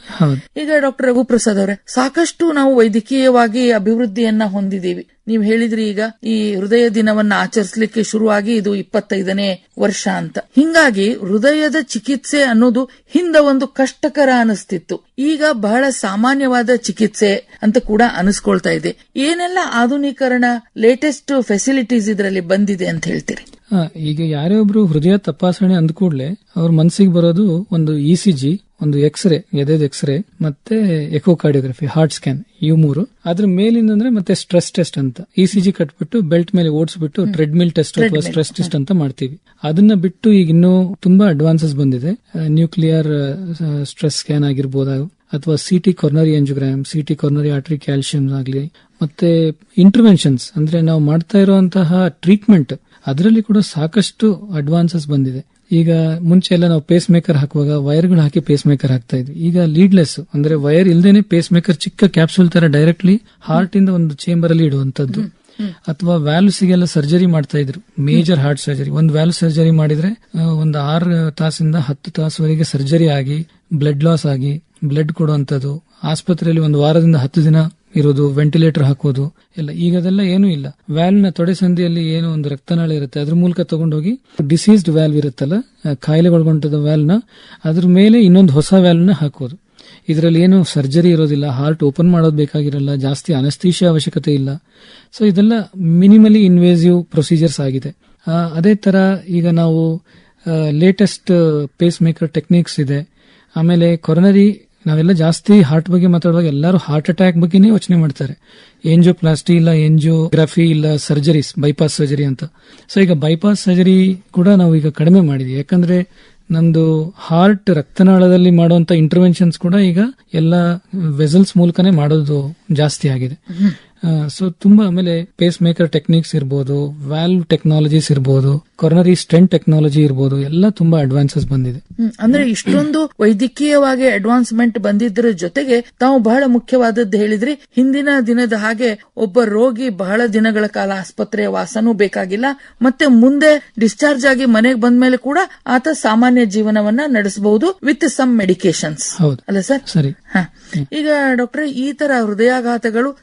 ಈಗ ಡಾಕ್ಟರ್ ರಘುಪ್ರಸಾದ್ ಅವರೇ ಸಾಕಷ್ಟು ನಾವು ವೈದ್ಯಕೀಯವಾಗಿ ಅಭಿವೃದ್ಧಿಯನ್ನ ಹೊಂದಿದ್ದೀವಿ. ನೀವು ಹೇಳಿದ್ರಿ ಈಗ ಈ ಹೃದಯ ದಿನವನ್ನ ಆಚರಿಸಲಿಕ್ಕೆ ಶುರುವಾಗಿ ಇದು ಇಪ್ಪತ್ತೈದನೇ ವರ್ಷ ಅಂತ. ಹಿಂಗಾಗಿ ಹೃದಯದ ಚಿಕಿತ್ಸೆ ಅನ್ನೋದು ಹಿಂದ ಒಂದು ಕಷ್ಟಕರ ಅನಿಸ್ತಿತ್ತು. ಈಗ ಬಹಳ ಸಾಮಾನ್ಯವಾದ ಚಿಕಿತ್ಸೆ ಅಂತ ಕೂಡ ಅನಿಸ್ಕೊಳ್ತಾ ಇದೆ. ಏನೆಲ್ಲ ಆಧುನೀಕರಣ ಲೇಟೆಸ್ಟ್ ಫೆಸಿಲಿಟೀಸ್ ಇದರಲ್ಲಿ ಬಂದಿದೆ ಅಂತ ಹೇಳ್ತೀರಿ? ಈಗ ಯಾರೇ ಒಬ್ರು ಹೃದಯ ತಪಾಸಣೆ ಅಂದ ಕೂಡಲೇ ಅವ್ರ ಮನಸ್ಸಿಗೆ ಬರೋದು ಒಂದು ಇ ಸಿ ಜಿ ಒಂದು ಎಕ್ಸ್ರೇ ಎದೆದ ಎಕ್ಸ್ರೇ ಮತ್ತೆ ಎಕೋಕಾರ್ಡಿಯೋಗ್ರಫಿ ಹಾರ್ಟ್ ಸ್ಕ್ಯಾನ್ ಇವು ಮೂರು. ಅದ್ರ ಮೇಲಿಂದ ಅಂದ್ರೆ ಮತ್ತೆ ಸ್ಟ್ರೆಸ್ ಟೆಸ್ಟ್ ಅಂತ. ಇ ಸಿ ಜಿ ಕಟ್ಬಿಟ್ಟು ಬೆಲ್ಟ್ ಮೇಲೆ ಓಡಿಸ್ಬಿಟ್ಟು ಟ್ರೆಡ್ಮಿಲ್ ಟೆಸ್ಟ್ ಅಥವಾ ಸ್ಟ್ರೆಸ್ ಟೆಸ್ಟ್ ಅಂತ ಮಾಡ್ತೀವಿ. ಅದನ್ನ ಬಿಟ್ಟು ಈಗ ಇನ್ನೂ ತುಂಬಾ ಅಡ್ವಾನ್ಸಸ್ ಬಂದಿದೆ. ನ್ಯೂಕ್ಲಿಯರ್ ಸ್ಟ್ರೆಸ್ ಸ್ಕ್ಯಾನ್ ಆಗಿರ್ಬೋದು? ಅಥವಾ CT coronary angiogram CT coronary artery calcium ಆಗಲಿ. ಮತ್ತೆ ಇಂಟರ್ವೆನ್ಷನ್ಸ್ ಅಂದ್ರೆ ನಾವು ಮಾಡ್ತಾ ಇರುವಂತಹ ಟ್ರೀಟ್ಮೆಂಟ್ ಅದರಲ್ಲಿ ಕೂಡ ಸಾಕಷ್ಟು ಅಡ್ವಾನ್ಸಸ್ ಬಂದಿದೆ. ಈಗ ಮುಂಚೆ ಎಲ್ಲ ನಾವು ಪೇಸ್ ಮೇಕರ್ ಹಾಕುವಾಗ ವೈರ್ಗಳು ಹಾಕಿ ಪೇಸ್ ಮೇಕರ್ ಹಾಕ್ತಾ ಇದ್ವಿ. ಈಗ ಲೀಡ್ಲೆಸ್ ಅಂದ್ರೆ ವೈರ್ ಇಲ್ದೇನೆ ಪೇಸ್ ಮೇಕರ್ ಚಿಕ್ಕ ಕ್ಯಾಪ್ಸೂಲ್ ತರ ಡೈರೆಕ್ಟ್ಲಿ ಹಾರ್ಟ್ ಇಂದ ಒಂದು ಚೇಂಬರ್ ಅಲ್ಲಿ ಇಡುವಂತದ್ದು ಅಥವಾ ವ್ಯಾಲ್ಯೂಸಿಗೆಲ್ಲ ಸರ್ಜರಿ ಮಾಡ್ತಾ ಇದ್ರು. ಮೇಜರ್ ಹಾರ್ಟ್ ಸರ್ಜರಿ ಒಂದು ವ್ಯಾಲ್ಯೂ ಸರ್ಜರಿ ಮಾಡಿದ್ರೆ ಒಂದು ಆರು ತಾಸಿಂದ ಹತ್ತು ತಾಸುವರೆಗೆ ಸರ್ಜರಿ ಆಗಿ ಬ್ಲಡ್ ಲಾಸ್ ಆಗಿ ಬ್ಲಡ್ ಕೊಡುವಂತದ್ದು ಆಸ್ಪತ್ರೆಯಲ್ಲಿ ಒಂದು ವಾರದಿಂದ ಹತ್ತು ದಿನ ಇರೋದು ವೆಂಟಿಲೇಟರ್ ಹಾಕೋದು, ಎಲ್ಲ. ಈಗ ಅದೆಲ್ಲ ಏನೂ ಇಲ್ಲ. ವ್ಯಾಲ್ವ್ ತೊಡೆ ಸಂಧಿಯಲ್ಲಿ ಏನು ಒಂದು ರಕ್ತನಾಳ ಇರುತ್ತೆ. ಅದ್ರ ಮೂಲಕ ತಗೊಂಡೋಗಿ ಡಿಸೀಸ್ಡ್ ವ್ಯಾಲ್ವ್ ಇರುತ್ತಲ್ಲ ಕಾಯಿಲೆಗೊಳಗೊಂಡದ ವ್ಯಾಲ್ವ್ನ, ಅದ್ರ ಮೇಲೆ ಇನ್ನೊಂದು ಹೊಸ ವ್ಯಾಲ್ವ್ ಹಾಕೋದು. ಇದರಲ್ಲಿ ಏನು ಸರ್ಜರಿ ಇರೋದಿಲ್ಲ. ಹಾರ್ಟ್ ಓಪನ್ ಮಾಡೋದು ಬೇಕಾಗಿರಲ್ಲ. ಜಾಸ್ತಿ ಅನಸ್ತೀಶಿಯ ಅವಶ್ಯಕತೆ ಇಲ್ಲ. ಸೊ ಇದೆಲ್ಲ ಮಿನಿಮಲಿ ಇನ್ವೇಸಿವ್ ಪ್ರೊಸೀಜರ್ಸ್ ಆಗಿದೆ. ಅದೇ ತರ ಈಗ ನಾವು ಲೇಟೆಸ್ಟ್ ಪೇಸ್ ಮೇಕರ್ ಟೆಕ್ನಿಕ್ಸ್ ಇದೆ. ಆಮೇಲೆ ಕೊರನರಿ ನಾವೆಲ್ಲ ಜಾಸ್ತಿ ಹಾರ್ಟ್ ಬಗ್ಗೆ ಮಾತಾಡುವಾಗ ಎಲ್ಲರೂ ಹಾರ್ಟ್ ಅಟ್ಯಾಕ್ ಬಗ್ಗೆನೇ ಯೋಚನೆ ಮಾಡ್ತಾರೆ. ಎಂಜಿಯೋಪ್ಲಾಸ್ಟಿ ಇಲ್ಲ ಎಂಜಿಯೋಗ್ರಫಿ ಇಲ್ಲ ಸರ್ಜರೀಸ್ ಬೈಪಾಸ್ ಸರ್ಜರಿ ಅಂತ. ಸೊ ಈಗ ಬೈಪಾಸ್ ಸರ್ಜರಿ ಕೂಡ ನಾವು ಈಗ ಕಡಿಮೆ ಮಾಡಿದ್ವಿ. ಯಾಕಂದ್ರೆ ನಮ್ದು ಹಾರ್ಟ್ ರಕ್ತನಾಳದಲ್ಲಿ ಮಾಡುವಂತ ಇಂಟರ್ವೆನ್ಷನ್ಸ್ ಕೂಡ ಈಗ ಎಲ್ಲ ವೆಸಲ್ಸ್ ಮೂಲಕನೇ ಮಾಡೋದು ಜಾಸ್ತಿ ಆಗಿದೆ. ಸೊ ತುಂಬಾ ಆಮೇಲೆ ಪೇಸ್ ಮೇಕರ್ ಟೆಕ್ನಿಕ್ಸ್ ಇರ್ಬೋದು ವ್ಯಾಲ್ವ್ ಟೆಕ್ನಾಲಜೀಸ್ ಇರ್ಬೋದು ಕೊರನರಿ ಸ್ಟೆಂಟ್ ಟೆಕ್ನಾಲಜಿ ಇರ್ಬೋದು ಎಲ್ಲ ತುಂಬಾ ಅಡ್ವಾನ್ಸಸ್ ಬಂದಿದೆ. ಅಂದ್ರೆ ಇಷ್ಟೊಂದು ವೈದ್ಯಕೀಯವಾಗಿ ಅಡ್ವಾನ್ಸ್ಮೆಂಟ್ ಬಂದಿದ್ರ ಜೊತೆಗೆ ತಾವು ಬಹಳ ಮುಖ್ಯವಾದದ್ದು ಹೇಳಿದ್ರಿ. ಹಿಂದಿನ ದಿನದ ಹಾಗೆ ಒಬ್ಬ ರೋಗಿ ಬಹಳ ದಿನಗಳ ಕಾಲ ಆಸ್ಪತ್ರೆಯ ವಾಸನೂ ಬೇಕಾಗಿಲ್ಲ. ಮತ್ತೆ ಮುಂದೆ ಡಿಸ್ಚಾರ್ಜ್ ಆಗಿ ಮನೆಗೆ ಬಂದ ಮೇಲೆ ಕೂಡ ಆತ ಸಾಮಾನ್ಯ ಜೀವನವನ್ನ ನಡೆಸಬಹುದು ವಿತ್ ಸಮ್ ಮೆಡಿಕೇಶನ್ಸ್ ಹೌದು. ಅಲ್ಲ ಸರ್? ಸರಿ. ಹ. ಈಗ ಡಾಕ್ಟರ್ ಈ ತರ ಹೃದಯಾಘಾತಗಳು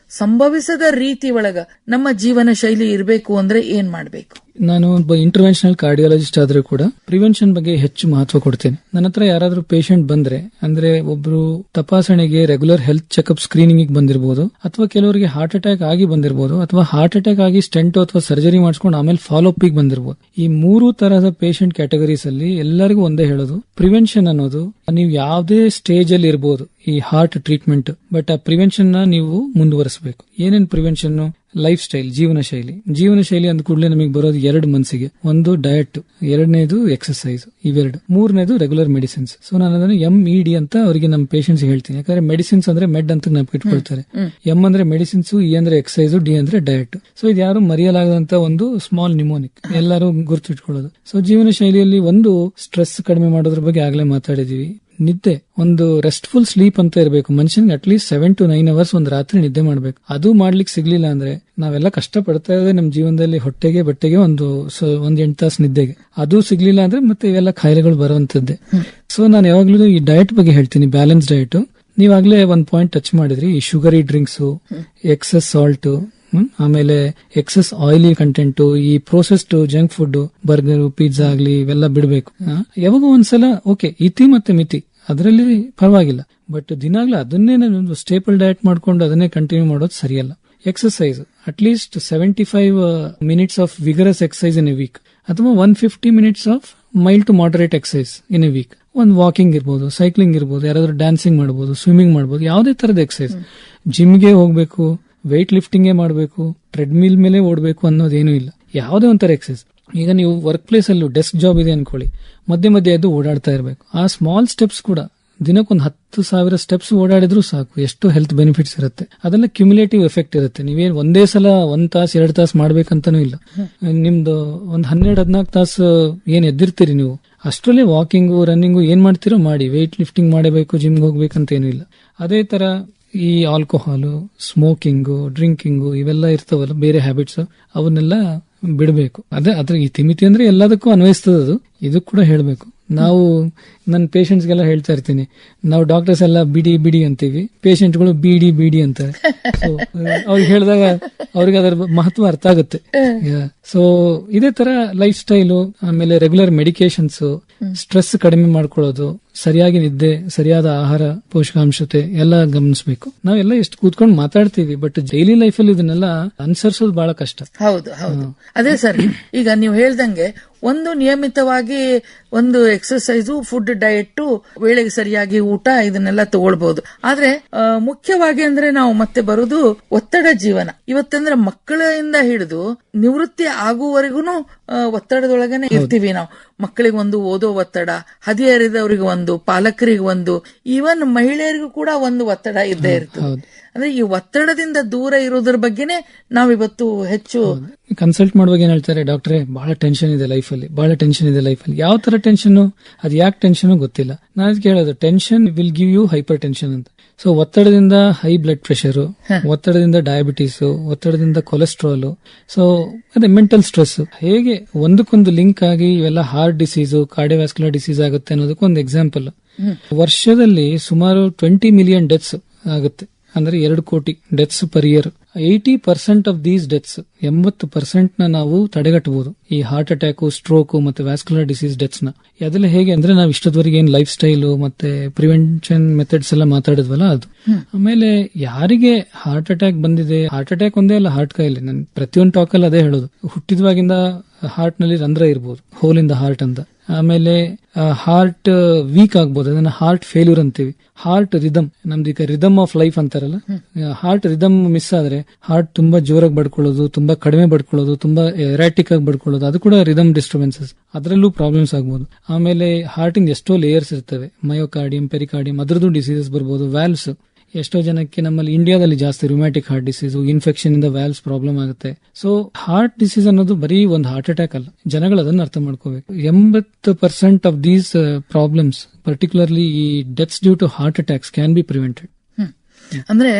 ಸಂಭವಿಸದ ರೀತಿ ಒಳಗ ನಮ್ಮ ಜೀವನ ಶೈಲಿ ಇರಬೇಕು ಅಂದ್ರೆ ಏನ್ ಮಾಡ್ಬೇಕು? ನಾನು ಒಬ್ಬ ಇಂಟರ್ವೆನ್ಷನಲ್ ಕಾರ್ಡಿಯಾಲಜಿಸ್ಟ್ ಆದ್ರೂ ಕೂಡ ಪ್ರಿವೆನ್ಷನ್ ಬಗ್ಗೆ ಹೆಚ್ಚು ಮಹತ್ವ ಕೊಡ್ತೇನೆ. ನನ್ನ ಹತ್ರ ಯಾರಾದ್ರೂ ಪೇಷಂಟ್ ಬಂದ್ರೆ, ಅಂದ್ರೆ ಒಬ್ರು ತಪಾಸಣೆಗೆ ರೆಗ್ಯುಲರ್ ಹೆಲ್ತ್ ಚೆಕ್ಅಪ್ ಸ್ಕ್ರೀನಿಂಗ್ ಬಂದಿರಬಹುದು ಅಥವಾ ಕೆಲವರಿಗೆ ಹಾರ್ಟ್ ಅಟ್ಯಾಕ್ ಆಗಿ ಬಂದಿರಬಹುದು ಅಥವಾ ಹಾರ್ಟ್ ಅಟ್ಯಾಕ್ ಆಗಿ ಸ್ಟೆಂಟ್ ಅಥವಾ ಸರ್ಜರಿ ಮಾಡಿಸ್ಕೊಂಡು ಆಮೇಲೆ ಫಾಲೋ ಅಪ್ ಬಂದಿರಬಹುದು ಈ ಮೂರು ತರಹದ ಪೇಷಂಟ್ ಕ್ಯಾಟಗರೀಸ್ ಅಲ್ಲಿ ಎಲ್ಲರಿಗೂ ಒಂದೇ ಹೇಳೋದು ಪ್ರಿವೆನ್ಷನ್ ಅನ್ನೋದು, ನೀವು ಯಾವುದೇ ಸ್ಟೇಜ್ ಅಲ್ಲಿ ಇರಬಹುದು ಈ ಹಾರ್ಟ್ ಟ್ರೀಟ್ಮೆಂಟ್ ಬಟ್ ಆ ಪ್ರಿವೆನ್ಷನ್ನ ನೀವು ಮುಂದುವರಿಸಬೇಕು. ಏನೇನು ಪ್ರಿವೆನ್ಷನ್ ಲೈಫ್ ಸ್ಟೈಲ್ ಜೀವನ ಶೈಲಿ. ಜೀವನ ಶೈಲಿ ಅಂದ ಕೂಡಲೇ ನಮಗೆ ಬರೋದು ಎರಡು ಮನಸ್ಸಿಗೆ ಒಂದು ಡಯಟ್ ಎರಡನೇದು ಎಕ್ಸರ್ಸೈಸ್ ಇವೆರಡು. ಮೂರನೇದು ರೆಗ್ಯುಲರ್ ಮೆಡಿಸಿನ್ಸ್ ಸೊ ನಾನು ಅದನ್ನು ಎಂ ಇ ಡಿ ಅಂತ ಅವರಿಗೆ ನಮ್ಮ ಪೇಷಂಟ್ಸ್ ಹೇಳ್ತೀನಿ. ಯಾಕಂದ್ರೆ ಮೆಡಿಸಿನ್ಸ್ ಅಂದ್ರೆ ಮೆಡ್ ಅಂತ ನೆನಪು ಇಟ್ಕೊಳ್ತಾರೆ. ಎಂ ಅಂದ್ರೆ ಮೆಡಿಸಿನ್ಸ್ ಇ ಅಂದ್ರೆ ಎಕ್ಸರ್ಸೈಸ್ ಡಿ ಅಂದ್ರೆ ಡಯಟ್ ಸೊ ಇದು ಯಾರು ಮರೆಯಲಾಗದಂತ ಒಂದು ಸ್ಮಾಲ್ ನಿಮೋನಿಕ್ ಎಲ್ಲರೂ ಗುರುತಿಟ್ಕೊಳ್ಳೋದು ಸೊ ಜೀವನ ಶೈಲಿಯಲ್ಲಿ ಒಂದು ಸ್ಟ್ರೆಸ್ ಕಡಿಮೆ ಮಾಡೋದ್ರ ಬಗ್ಗೆ ಆಗ್ಲೇ ಮಾತಾಡಿದೀವಿ. ನಿದ್ದೆ, ಒಂದು ರೆಸ್ಟ್ಫುಲ್ ಸ್ಲೀಪ್ ಅಂತ ಇರಬೇಕು. ಮನುಷ್ಯನ್ಗೆ at least seven to nine hours ಒಂದು ರಾತ್ರಿ ನಿದ್ದೆ ಮಾಡಬೇಕು. ಅದು ಮಾಡ್ಲಿಕ್ಕೆ ಸಿಗ್ಲಿಲ್ಲ ಅಂದ್ರೆ ನಾವೆಲ್ಲ ಕಷ್ಟ ಪಡ್ತಾ ಇರೋದೇ ನಮ್ಮ ಜೀವನದಲ್ಲಿ ಹೊಟ್ಟೆಗೆ, ಬಟ್ಟೆಗೆ ಒಂದು ಒಂದ್ ಎಂಟು ತಾಸು ನಿದ್ದೆಗೆ. ಅದು ಸಿಗ್ಲಿಲ್ಲ ಅಂದ್ರೆ ಮತ್ತೆ ಇವೆಲ್ಲ ಕಾಯಿಲೆಗಳು ಬರುವಂತದ್ದೇ. ಸೊ ನಾನು ಯಾವಾಗ್ಲೂ ಈ ಡಯಟ್ ಬಗ್ಗೆ ಹೇಳ್ತೀನಿ ಬ್ಯಾಲೆನ್ಸ್ ಡಯಟ್ ನೀವಾಗ್ಲೇ ಒಂದ್ ಪಾಯಿಂಟ್ ಟಚ್ ಮಾಡಿದ್ರಿ, ಈ ಶುಗರಿ ಡ್ರಿಂಕ್ಸ್ ಎಕ್ಸಸ್ ಸಾಲ್ಟ್ ಆಮೇಲೆ ಎಕ್ಸಸ್ ಆಯಿಲಿ ಕಂಟೆಂಟ್ ಈ processed junk food burger pizza ಆಗ್ಲಿ ಇವೆಲ್ಲ ಬಿಡಬೇಕು. ಯಾವಾಗ ಒಂದ್ಸಲ ಓಕೆ ಇತಿ ಮತ್ತೆ ಮಿತಿ. ಅದರಲ್ಲಿ ಪರವಾಗಿಲ್ಲ. ಬಟ್ ದಿನಾಗ್ಲೂ ಅದನ್ನೇ ನಾನು ಸ್ಟೇಪಲ್ ಡಯಟ್ ಮಾಡ್ಕೊಂಡು ಅದನ್ನೇ ಕಂಟಿನ್ಯೂ ಮಾಡೋದು ಸರಿಯಲ್ಲ. Exercise at least seventy five minutes of vigorous exercise in a week ಅಥವಾ one fifty minutes of mild to moderate exercise in a week ಒಂದು ವಾಕಿಂಗ್ ಇರ್ಬೋದು ಸೈಕ್ಲಿಂಗ್ ಇರ್ಬೋದು, ಯಾರಾದ್ರೂ ಡ್ಯಾನ್ಸಿಂಗ್ ಮಾಡ್ಬೋದು ಸ್ವಿಮ್ಮಿಂಗ್ ಮಾಡ್ಬೋದು, ಯಾವುದೇ ತರದ ಎಕ್ಸಸೈಸ್ ಜಿಮ್ಗೆ ಹೋಗ್ಬೇಕು ವೆಯ್ಟ್ ಲಿಫ್ಟಿಂಗೇ ಮಾಡಬೇಕು ಟ್ರೆಡ್ಮಿಲ್ ಮೇಲೆ ಓಡಬೇಕು ಅನ್ನೋದೇನೂ ಇಲ್ಲ. ಯಾವುದೇ ಒಂಥರ ಎಕ್ಸಸೈಸ್ ಈಗ ನೀವು ವರ್ಕ್ ಪ್ಲೇಸ್ ಅಲ್ಲಿ ಡೆಸ್ಕ್ ಜಾಬ್ ಇದೆ ಅನ್ಕೊಳ್ಳಿ. ಮಧ್ಯೆ ಮಧ್ಯೆ ಎದ್ದು ಓಡಾಡ್ತಾ ಇರಬೇಕು. ಆ ಸ್ಮಾಲ್ ಸ್ಟೆಪ್ಸ್ ಕೂಡ ದಿನಕ್ಕೊಂದು ಹತ್ತು ಸಾವಿರ ಸ್ಟೆಪ್ಸ್ ಓಡಾಡಿದ್ರು ಸಾಕು. ಎಷ್ಟು ಹೆಲ್ತ್ ಬೆನಿಫಿಟ್ಸ್ ಇರುತ್ತೆ. ಅದೆಲ್ಲ ಕ್ಯುಮುಲೇಟಿವ್ ಎಫೆಕ್ಟ್ ಇರುತ್ತೆ. ನೀವೇನು ಒಂದೇ ಸಲ ಒಂದ್ ತಾಸು, ಎರಡು ತಾಸು ಮಾಡ್ಬೇಕಂತನೂ ಇಲ್ಲ. ನಿಮ್ದು ಒಂದ್ ಹನ್ನೆರಡು ಹದಿನಾಲ್ಕು ತಾಸು ಏನ್ ಎದ್ದಿರ್ತೀರಿ ನೀವು? ಅಷ್ಟರಲ್ಲೇ ವಾಕಿಂಗು ರನ್ನಿಂಗು ಏನ್ ಮಾಡ್ತೀರೋ ಮಾಡಿ. ವೆಯ್ಟ್ ಲಿಫ್ಟಿಂಗ್ ಮಾಡಬೇಕು ಜಿಮ್ಗೆ ಹೋಗ್ಬೇಕಂತ ಏನೂ ಇಲ್ಲ. ಅದೇ ತರ ಈ ಆಲ್ಕೋಹಾಲು ಸ್ಮೋಕಿಂಗು ಡ್ರಿಂಕಿಂಗು ಇವೆಲ್ಲ ಇರ್ತಾವಲ್ಲ, ಬೇರೆ ಹ್ಯಾಬಿಟ್ಸ್ ಅವನ್ನೆಲ್ಲ ಬಿಡಬೇಕು. ಅದೇ ಅದ್ರ ಈ ತಿಮಿತಿ ಅಂದ್ರೆ ಎಲ್ಲದಕ್ಕೂ ಅನ್ವಯಿಸ್ತದ ಅದು. ಇದು ಕೂಡ ಹೇಳಬೇಕು. ನಾವು ನನ್ನ ಪೇಷಂಟ್ಸ್ಗೆಲ್ಲ ಹೇಳ್ತಾ ಇರ್ತೀನಿ. ನಾವು ಡಾಕ್ಟರ್ಸ್ ಎಲ್ಲ ಬಿಡಿ ಬಿಡಿ ಅಂತೀವಿ. ಪೇಷಂಟ್ಗಳು ಬಿಡಿ ಬಿಡಿ ಅಂತಾರೆ. ಅವ್ರಿಗೆ ಹೇಳಿದಾಗ ಅವ್ರಿಗೆ ಅದರ ಮಹತ್ವ ಅರ್ಥ ಆಗುತ್ತೆ. ಸೊ ಇದೇ ತರ ಲೈಫ್ ಸ್ಟೈಲು ಆಮೇಲೆ ರೆಗ್ಯುಲರ್ ಮೆಡಿಕೇಶನ್ಸ್ ಸ್ಟ್ರೆಸ್ ಕಡಿಮೆ ಮಾಡ್ಕೊಳ್ಳೋದು ಸರಿಯಾಗಿ ನಿದ್ದೆ ಸರಿಯಾದ ಆಹಾರ ಪೋಷಕಾಂಶತೆ ಎಲ್ಲ ಗಮನಿಸಬೇಕು. ನಾವೆಲ್ಲ ಎಷ್ಟು ಕೂತ್ಕೊಂಡು ಮಾತಾಡ್ತೀವಿ ಬಟ್ ಡೈಲಿ ಅಲ್ಲಿ ಇದನ್ನೆಲ್ಲ ಅನುಸರಿಸೋದು ಬಹಳ ಕಷ್ಟ. ಹೌದು ಹೌದು. ಅದೇ ಸರ್ ಈಗ ನೀವು ಹೇಳ್ದಂಗೆ ಒಂದು ನಿಯಮಿತವಾಗಿ ಒಂದು ಎಕ್ಸರ್ಸೈಸು ಫುಡ್ ಡಯಟ್ ವೇಳೆಗೆ ಸರಿಯಾಗಿ ಊಟ ಇದನ್ನೆಲ್ಲ ತಗೊಳ್ಬಹುದು ಆದ್ರೆ ಮುಖ್ಯವಾಗಿ ಅಂದ್ರೆ ನಾವು ಮತ್ತೆ ಬರುದು ಒತ್ತಡ ಜೀವನ. ಇವತ್ತಂದ್ರೆ ಮಕ್ಕಳಿಂದ ಹಿಡಿದು ನಿವೃತ್ತಿ ಆಗುವವರೆಗೂ ಒತ್ತಡದೊಳಗನೆ ಇರ್ತೀವಿ ನಾವು. ಮಕ್ಕಳಿಗೆ ಒಂದು ಓದೋ ಒತ್ತಡ ಹದಿಹರಿದವರಿಗೆ ಒಂದು ಪಾಲಕರಿಗೆ ಒಂದು ಈವನ್ ಮಹಿಳೆಯರಿಗೂ ಕೂಡ ಒಂದು ಒತ್ತಡ ಇದ್ದೇ ಇರ್ತದೆ. ಅಂದ್ರೆ ಈ ಒತ್ತಡದಿಂದ ದೂರ ಇರೋದ್ರ ಬಗ್ಗೆನೆ ನಾವಿವತ್ತು ಹೆಚ್ಚು ಕನ್ಸಲ್ಟ್ ಮಾಡುವಾಗ ಏನ್ ಹೇಳ್ತಾರೆ ಡಾಕ್ಟ್ರೆ ಬಹಳ ಟೆನ್ಷನ್ ಇದೆ ಲೈಫ್ ಅಲ್ಲಿ ಬಹಳ ಟೆನ್ಷನ್ ಇದೆ ಲೈಫ್ ಅಲ್ಲಿ. ಯಾವ ತರ ಟೆನ್ಷನ್ ಅದು ಯಾಕೆ ಟೆನ್ಷನ್ ಗೊತ್ತಿಲ್ಲ. ನಾನು ಹೇಳೋದು tension will give you hypertension ಅಂತ. ಸೊ ಒತ್ತಡದಿಂದ ಹೈ ಬ್ಲಡ್ ಪ್ರೆಷರ್ ಒತ್ತಡದಿಂದ ಡಯಾಬಿಟೀಸ್ ಒತ್ತಡದಿಂದ ಕೊಲೆಸ್ಟ್ರಾಲ್ ಸೊ ಅದೇ ಮೆಂಟಲ್ ಸ್ಟ್ರೆಸ್ ಹೇಗೆ ಒಂದಕ್ಕೊಂದು ಲಿಂಕ್ ಆಗಿ ಇವೆಲ್ಲ ಹಾರ್ಟ್ ಡಿಸೀಸ್ ಕಾರ್ಡಿಯೋವ್ಯಾಸ್ಕುಲರ್ ಡಿಸೀಸ್ ಆಗುತ್ತೆ ಅನ್ನೋದಕ್ಕೆ ಒಂದು ಎಕ್ಸಾಂಪಲ್ ವರ್ಷದಲ್ಲಿ ಸುಮಾರು ಟ್ವೆಂಟಿ ಮಿಲಿಯನ್ ಡೆತ್ಸ್ ಆಗುತ್ತೆ. ಅಂದ್ರೆ ಎರಡು ಕೋಟಿ deaths per year eighty percent of these deaths ಎಂಬತ್ತು ಪರ್ಸೆಂಟ್ನ ನಾವು ತಡೆಗಟ್ಟಬಹುದು. ಈ ಹಾರ್ಟ್ ಅಟ್ಯಾಕ್ ಸ್ಟ್ರೋಕ್ ಮತ್ತೆ ವ್ಯಾಸ್ಕುಲರ್ ಡಿಸೀಸ್ ಡೆತ್ಸ್ನ. ಅದೆಲ್ಲ ಹೇಗೆ ಅಂದ್ರೆ ನಾವು ಇಷ್ಟದವರೆಗೆ ಏನ್ ಲೈಫ್ ಸ್ಟೈಲ್ ಮತ್ತೆ ಪ್ರಿವೆನ್ಷನ್ ಮೆಥಡ್ಸ್ ಎಲ್ಲ ಮಾತಾಡಿದ್ವಲ್ಲ ಅದು. ಆಮೇಲೆ ಯಾರಿಗೆ ಹಾರ್ಟ್ ಅಟ್ಯಾಕ್ ಬಂದಿದೆ? ಹಾರ್ಟ್ ಅಟ್ಯಾಕ್ ಒಂದೇ ಅಲ್ಲ ಹಾರ್ಟ್ ಕಾಯಿಲೆ. ನಾನು ಪ್ರತಿಯೊಂದು ಟಾಕಲ್ಲಿ ಅದೇ ಹೇಳೋದು. ಹುಟ್ಟಿದ್ವಾಗಿಂದ ಹಾರ್ಟ್ನಲ್ಲಿ ರಂಧ್ರ ಇರ್ಬೋದು. ಹೋಲ್ ಇನ್ ದ ಹಾರ್ಟ್ ಅಂತ. ಆಮೇಲೆ ಹಾರ್ಟ್ ವೀಕ್ ಆಗ್ಬೋದು. ಅದನ್ನ ಹಾರ್ಟ್ ಫೇಲ್ಯೂರ್ ಅಂತೀವಿ. ಹಾರ್ಟ್ ರಿದಮ್ ನಮ್ದು ಈಗ ರಿದಮ್ ಆಫ್ ಲೈಫ್ ಅಂತಾರಲ್ಲ? ಹಾರ್ಟ್ ರಿದಮ್ ಮಿಸ್ ಆದ್ರೆ ಹಾರ್ಟ್ ತುಂಬಾ ಜೋರಾಗಿ ಬಡ್ಕೊಳ್ಳೋದು ತುಂಬಾ ಕಡಿಮೆ ಬಡ್ಕೊಳ್ಳೋದು ತುಂಬಾ ಎರಾಟಿಕ್ ಆಗಿ ಬಡ್ಕೊಳ್ಳೋದು ಅದು ಕೂಡ ರಿದಮ್ ಡಿಸ್ಟರ್ಬೆನ್ಸಸ್ ಅದರಲ್ಲೂ ಪ್ರಾಬ್ಲಮ್ಸ್ ಆಗ್ಬೋದು. ಆಮೇಲೆ ಹಾರ್ಟಿಂದ ಎಷ್ಟೋ ಲೇಯರ್ಸ್ ಇರ್ತವೆ. ಮಯೋಕಾರ್ಡಿಯಂ ಪೆರಿಕಾರ್ಡಿಯಂ ಅದರದ್ದು ಡಿಸೀಸಸ್ ಬರ್ಬೋದು ವ್ಯಾಲ್ವ್ಸ್ ಎಷ್ಟೋ ಜನಕ್ಕೆ ನಮ್ಮಲ್ಲಿ ಇಂಡಿಯಾದಲ್ಲಿ ಜಾಸ್ತಿ ರುಮ್ಯಾಟಿಕ್ ಹಾರ್ಟ್ ಡಿಸೀಸ್ ಇನ್ಫೆಕ್ಷನ್ ಇಂದ ವ್ಯಾಲ್ಸ್ ಪ್ರಾಬ್ಲಮ್ ಆಗುತ್ತೆ. ಸೊ ಹಾರ್ಟ್ ಡಿಸೀಸ್ ಅನ್ನೋದು ಬರೀ ಒಂದು ಹಾರ್ಟ್ ಅಟ್ಯಾಕ್ ಅಲ್ಲ. ಜನಗಳು ಅದನ್ನ ಅರ್ಥ ಮಾಡ್ಕೋಬೇಕು. ಎಂಬತ್ತು percent of these problems particularly ಈ deaths due to heart attacks can be prevented ಅಂದ್ರೆ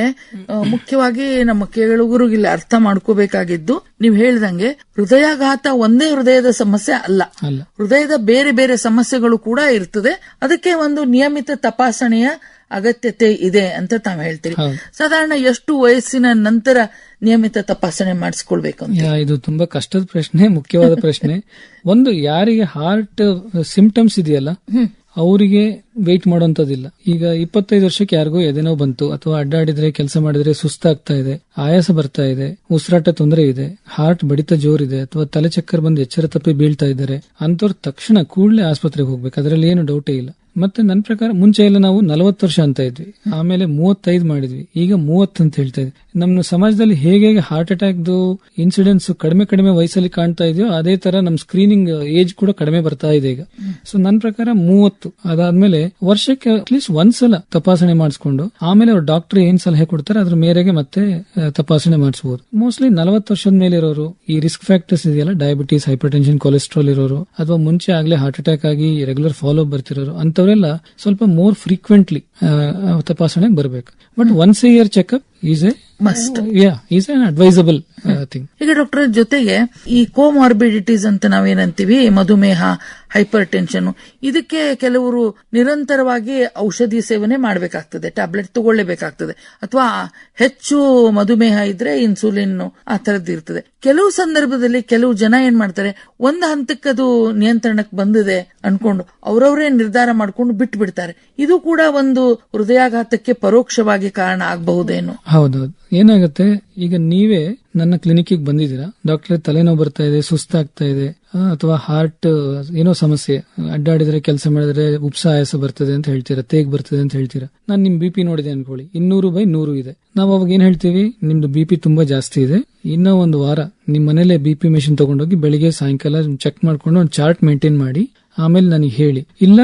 ಮುಖ್ಯವಾಗಿ ನಮ್ಮ ಕೇಳುಗರಿಗೆ ಇಲ್ಲಿ ಅರ್ಥ ಮಾಡ್ಕೋಬೇಕಾಗಿದ್ದು ನೀವು ಹೇಳ್ದಂಗೆ ಹೃದಯಾಘಾತ ಒಂದೇ ಹೃದಯದ ಸಮಸ್ಯೆ ಅಲ್ಲ. ಅಲ್ಲ. ಹೃದಯದ ಬೇರೆ ಬೇರೆ ಸಮಸ್ಯೆಗಳು ಕೂಡ ಇರ್ತದೆ. ಅದಕ್ಕೆ ಒಂದು ನಿಯಮಿತ ತಪಾಸಣೆಯ ಅಗತ್ಯತೆ ಇದೆ ಅಂತ ತಾವು ಹೇಳ್ತೀರಿ. ಸಾಧಾರಣ ಎಷ್ಟು ವಯಸ್ಸಿನ ನಂತರ ನಿಯಮಿತ ತಪಾಸಣೆ ಮಾಡಿಸ್ಕೊಳ್ಬೇಕು ಇದು ತುಂಬಾ ಕಷ್ಟದ ಪ್ರಶ್ನೆ ಮುಖ್ಯವಾದ ಪ್ರಶ್ನೆ. ಒಂದು ಯಾರಿಗೆ ಹಾರ್ಟ್ ಸಿಂಪ್ಟಮ್ಸ್ ಇದೆಯಲ್ಲ ಅವರಿಗೆ ವೆಯ್ಟ್ ಮಾಡುವಂತದಿಲ್ಲ ಈಗ ಇಪ್ಪತ್ತೈದು ವರ್ಷಕ್ಕೆ ಯಾರಿಗೂ ಎದೆನೋ ಬಂತು ಅಥವಾ ಅಡ್ಡಾಡಿದ್ರೆ ಕೆಲಸ ಮಾಡಿದ್ರೆ ಸುಸ್ತಾಗ್ತಾ ಇದೆ ಆಯಾಸ ಬರ್ತಾ ಇದೆ ಉಸಿರಾಟ ತೊಂದರೆ ಇದೆ ಹಾರ್ಟ್ ಬಡಿತ ಜೋರಿದೆ ಅಥವಾ ತಲೆ ಚಕ್ಕರ್ ಬಂದು ಎಚ್ಚರ ತಪ್ಪಿ ಬೀಳ್ತಾ ಇದ್ದಾರೆ ಅಂತವ್ರ ತಕ್ಷಣ ಕೂಡಲೇ ಆಸ್ಪತ್ರೆಗೆ ಹೋಗ್ಬೇಕು. ಅದರಲ್ಲಿ ಏನು ಡೌಟೇ ಇಲ್ಲ. ಮತ್ತೆ ನನ್ನ ಪ್ರಕಾರ ಮುಂಚೆ ಎಲ್ಲ ನಾವು ನಲವತ್ತು ವರ್ಷ ಅಂತ ಇದ್ವಿ. ಆಮೇಲೆ ಮೂವತ್ತೈದು ಮಾಡಿದ್ವಿ. ಈಗ ಮೂವತ್ತು ಅಂತ ಹೇಳ್ತಾ ಇದ್ವಿ. ನಮ್ಮ ಸಮಾಜದಲ್ಲಿ ಹೇಗೆ ಹೇಗೆ ಹಾರ್ಟ್ ಅಟ್ಯಾಕ್ದು ಇನ್ಸಿಡೆನ್ಸ್ ಕಡಿಮೆ ಕಡಿಮೆ ವಯಸ್ಸಲ್ಲಿ ಕಾಣ್ತಾ ಇದೆಯೋ ಅದೇ ತರ ನಮ್ ಸ್ಕ್ರೀನಿಂಗ್ ಏಜ್ ಕೂಡ ಕಡಿಮೆ ಬರ್ತಾ ಇದೆ ಈಗ. ಸೊ ನನ್ನ ಪ್ರಕಾರ ಮೂವತ್ತು. ಅದಾದ್ಮೇಲೆ ವರ್ಷಕ್ಕೆ ಅಟ್ಲೀಸ್ಟ್ ಒಂದ್ಸಲ ತಪಾಸಣೆ ಮಾಡಿಸ್ಕೊಂಡು, ಆಮೇಲೆ ಅವ್ರು ಡಾಕ್ಟರ್ ಏನ್ ಸಲಹೆ ಕೊಡ್ತಾರೆ ಅದ್ರ ಮೇರೆಗೆ ಮತ್ತೆ ತಪಾಸಣೆ ಮಾಡಿಸಬಹುದು ಮೋಸ್ಟ್ಲಿ ನಲವತ್ತು ವರ್ಷದ ಮೇಲೆ ಇರೋರು, ಈ ರಿಸ್ಕ್ ಫ್ಯಾಕ್ಟರ್ಸ್ ಇದೆಯಲ್ಲ ಡಯಾಬಿಟೀಸ್ ಹೈಪರ್ ಟೆನ್ಷನ್ ಕೊಲೆಸ್ಟ್ರಾಲ್ ಇರೋರು, ಅಥವಾ ಮುಂಚೆ ಆಗ್ಲೇ ಹಾರ್ಟ್ ಅಟ್ಯಾಕ್ ಆಗಿ ರೆಗ್ಯುಲರ್ ಫಾಲೋ ಬರ್ತಿರೋರು ಅಂತವರೆಲ್ಲ ಸ್ವಲ್ಪ ಮೋರ್ ಫ್ರೀಕ್ವೆಂಟ್ಲಿ ತಪಾಸಣೆಗೆ ಬರಬೇಕು. But once year checkup is a must yeah is an advisable thing ಈಗ ಡಾಕ್ಟರ್ ಜೊತೆಗೆ ಈ ಕೋಮಾರ್ಬಿಡಿಟೀಸ್ ಅಂತ ನಾವೇನಂತೀವಿ ಮಧುಮೇಹ ಹೈಪರ್ ಟೆನ್ಷನ್ ಇದಕ್ಕೆ ಕೆಲವರು ನಿರಂತರವಾಗಿ ಔಷಧಿ ಸೇವನೆ ಮಾಡಬೇಕಾಗ್ತದೆ ಟ್ಯಾಬ್ಲೆಟ್ ತಗೊಳ್ಳೇಬೇಕಾಗ್ತದೆ. ಅಥವಾ ಹೆಚ್ಚು ಮಧುಮೇಹ ಇದ್ರೆ ಇನ್ಸುಲಿನ್ ಆ ತರದ್ದು ಇರ್ತದೆ. ಕೆಲವು ಸಂದರ್ಭದಲ್ಲಿ ಕೆಲವು ಜನ ಏನ್ ಮಾಡ್ತಾರೆ ಒಂದು ಹಂತಕ್ಕದು ಅದು ನಿಯಂತ್ರಣಕ್ಕೆ ಬಂದಿದೆ ಅನ್ಕೊಂಡು ಅವರವರೇ ನಿರ್ಧಾರ ಮಾಡ್ಕೊಂಡು ಬಿಟ್ಟು ಬಿಡ್ತಾರೆ ಇದು ಕೂಡ ಒಂದು ಹೃದಯಾಘಾತಕ್ಕೆ ಪರೋಕ್ಷವಾಗಿ ಕಾರಣ ಆಗಬಹುದೇನು. ಹೌದೌದು. ಏನಾಗುತ್ತೆ? ಈಗ ನೀವೇ ನನ್ನ ಕ್ಲಿನಿಕ್ಗೆ ಬಂದಿದ್ದೀರಾ? ಡಾಕ್ಟರ್, ತಲೆನೋವು ಬರ್ತಾ ಇದೆ, ಸುಸ್ತಾಗ್ತಾ ಇದೆ ಅಥವಾ ಹಾರ್ಟ್ ಏನೋ ಸಮಸ್ಯೆ, ಅಡ್ಡಾಡಿದ್ರೆ ಕೆಲಸ ಮಾಡಿದ್ರೆ ಉಪ್ಸ ಆಯಾಸ ಬರ್ತದೆ ಅಂತ ಹೇಳ್ತೀರಾ? ತೇಗ್ ಬರ್ತದೆ ಅಂತ ಹೇಳ್ತೀರಾ? ನಾನು ನಿಮ್ ಬಿ ಪಿ ನೋಡಿದೆ ಅನ್ಕೊಳ್ಳಿ. ಇನ್ನೂರು ಬೈ ನೂರು ಇದೆ. ನಾವು ಅವಾಗ ಏನ್ ಹೇಳ್ತೀವಿ? ನಿಮ್ದು ಬಿ ಪಿ ತುಂಬಾ ಜಾಸ್ತಿ ಇದೆ. ಇನ್ನೂ ಒಂದು ವಾರ ನಿಮ್ ಮನೇಲೆ ಬಿ ಪಿ ಮೆಷಿನ್ ತಗೊಂಡೋಗಿ ಬೆಳಿಗ್ಗೆ ಸಾಯಂಕಾಲ ಚೆಕ್ ಮಾಡ್ಕೊಂಡು ಒಂದು ಚಾರ್ಟ್ ಮೇಂಟೈನ್ ಮಾಡಿ, ಆಮೇಲೆ ನನಗೆ ಹೇಳಿ. ಇಲ್ಲ,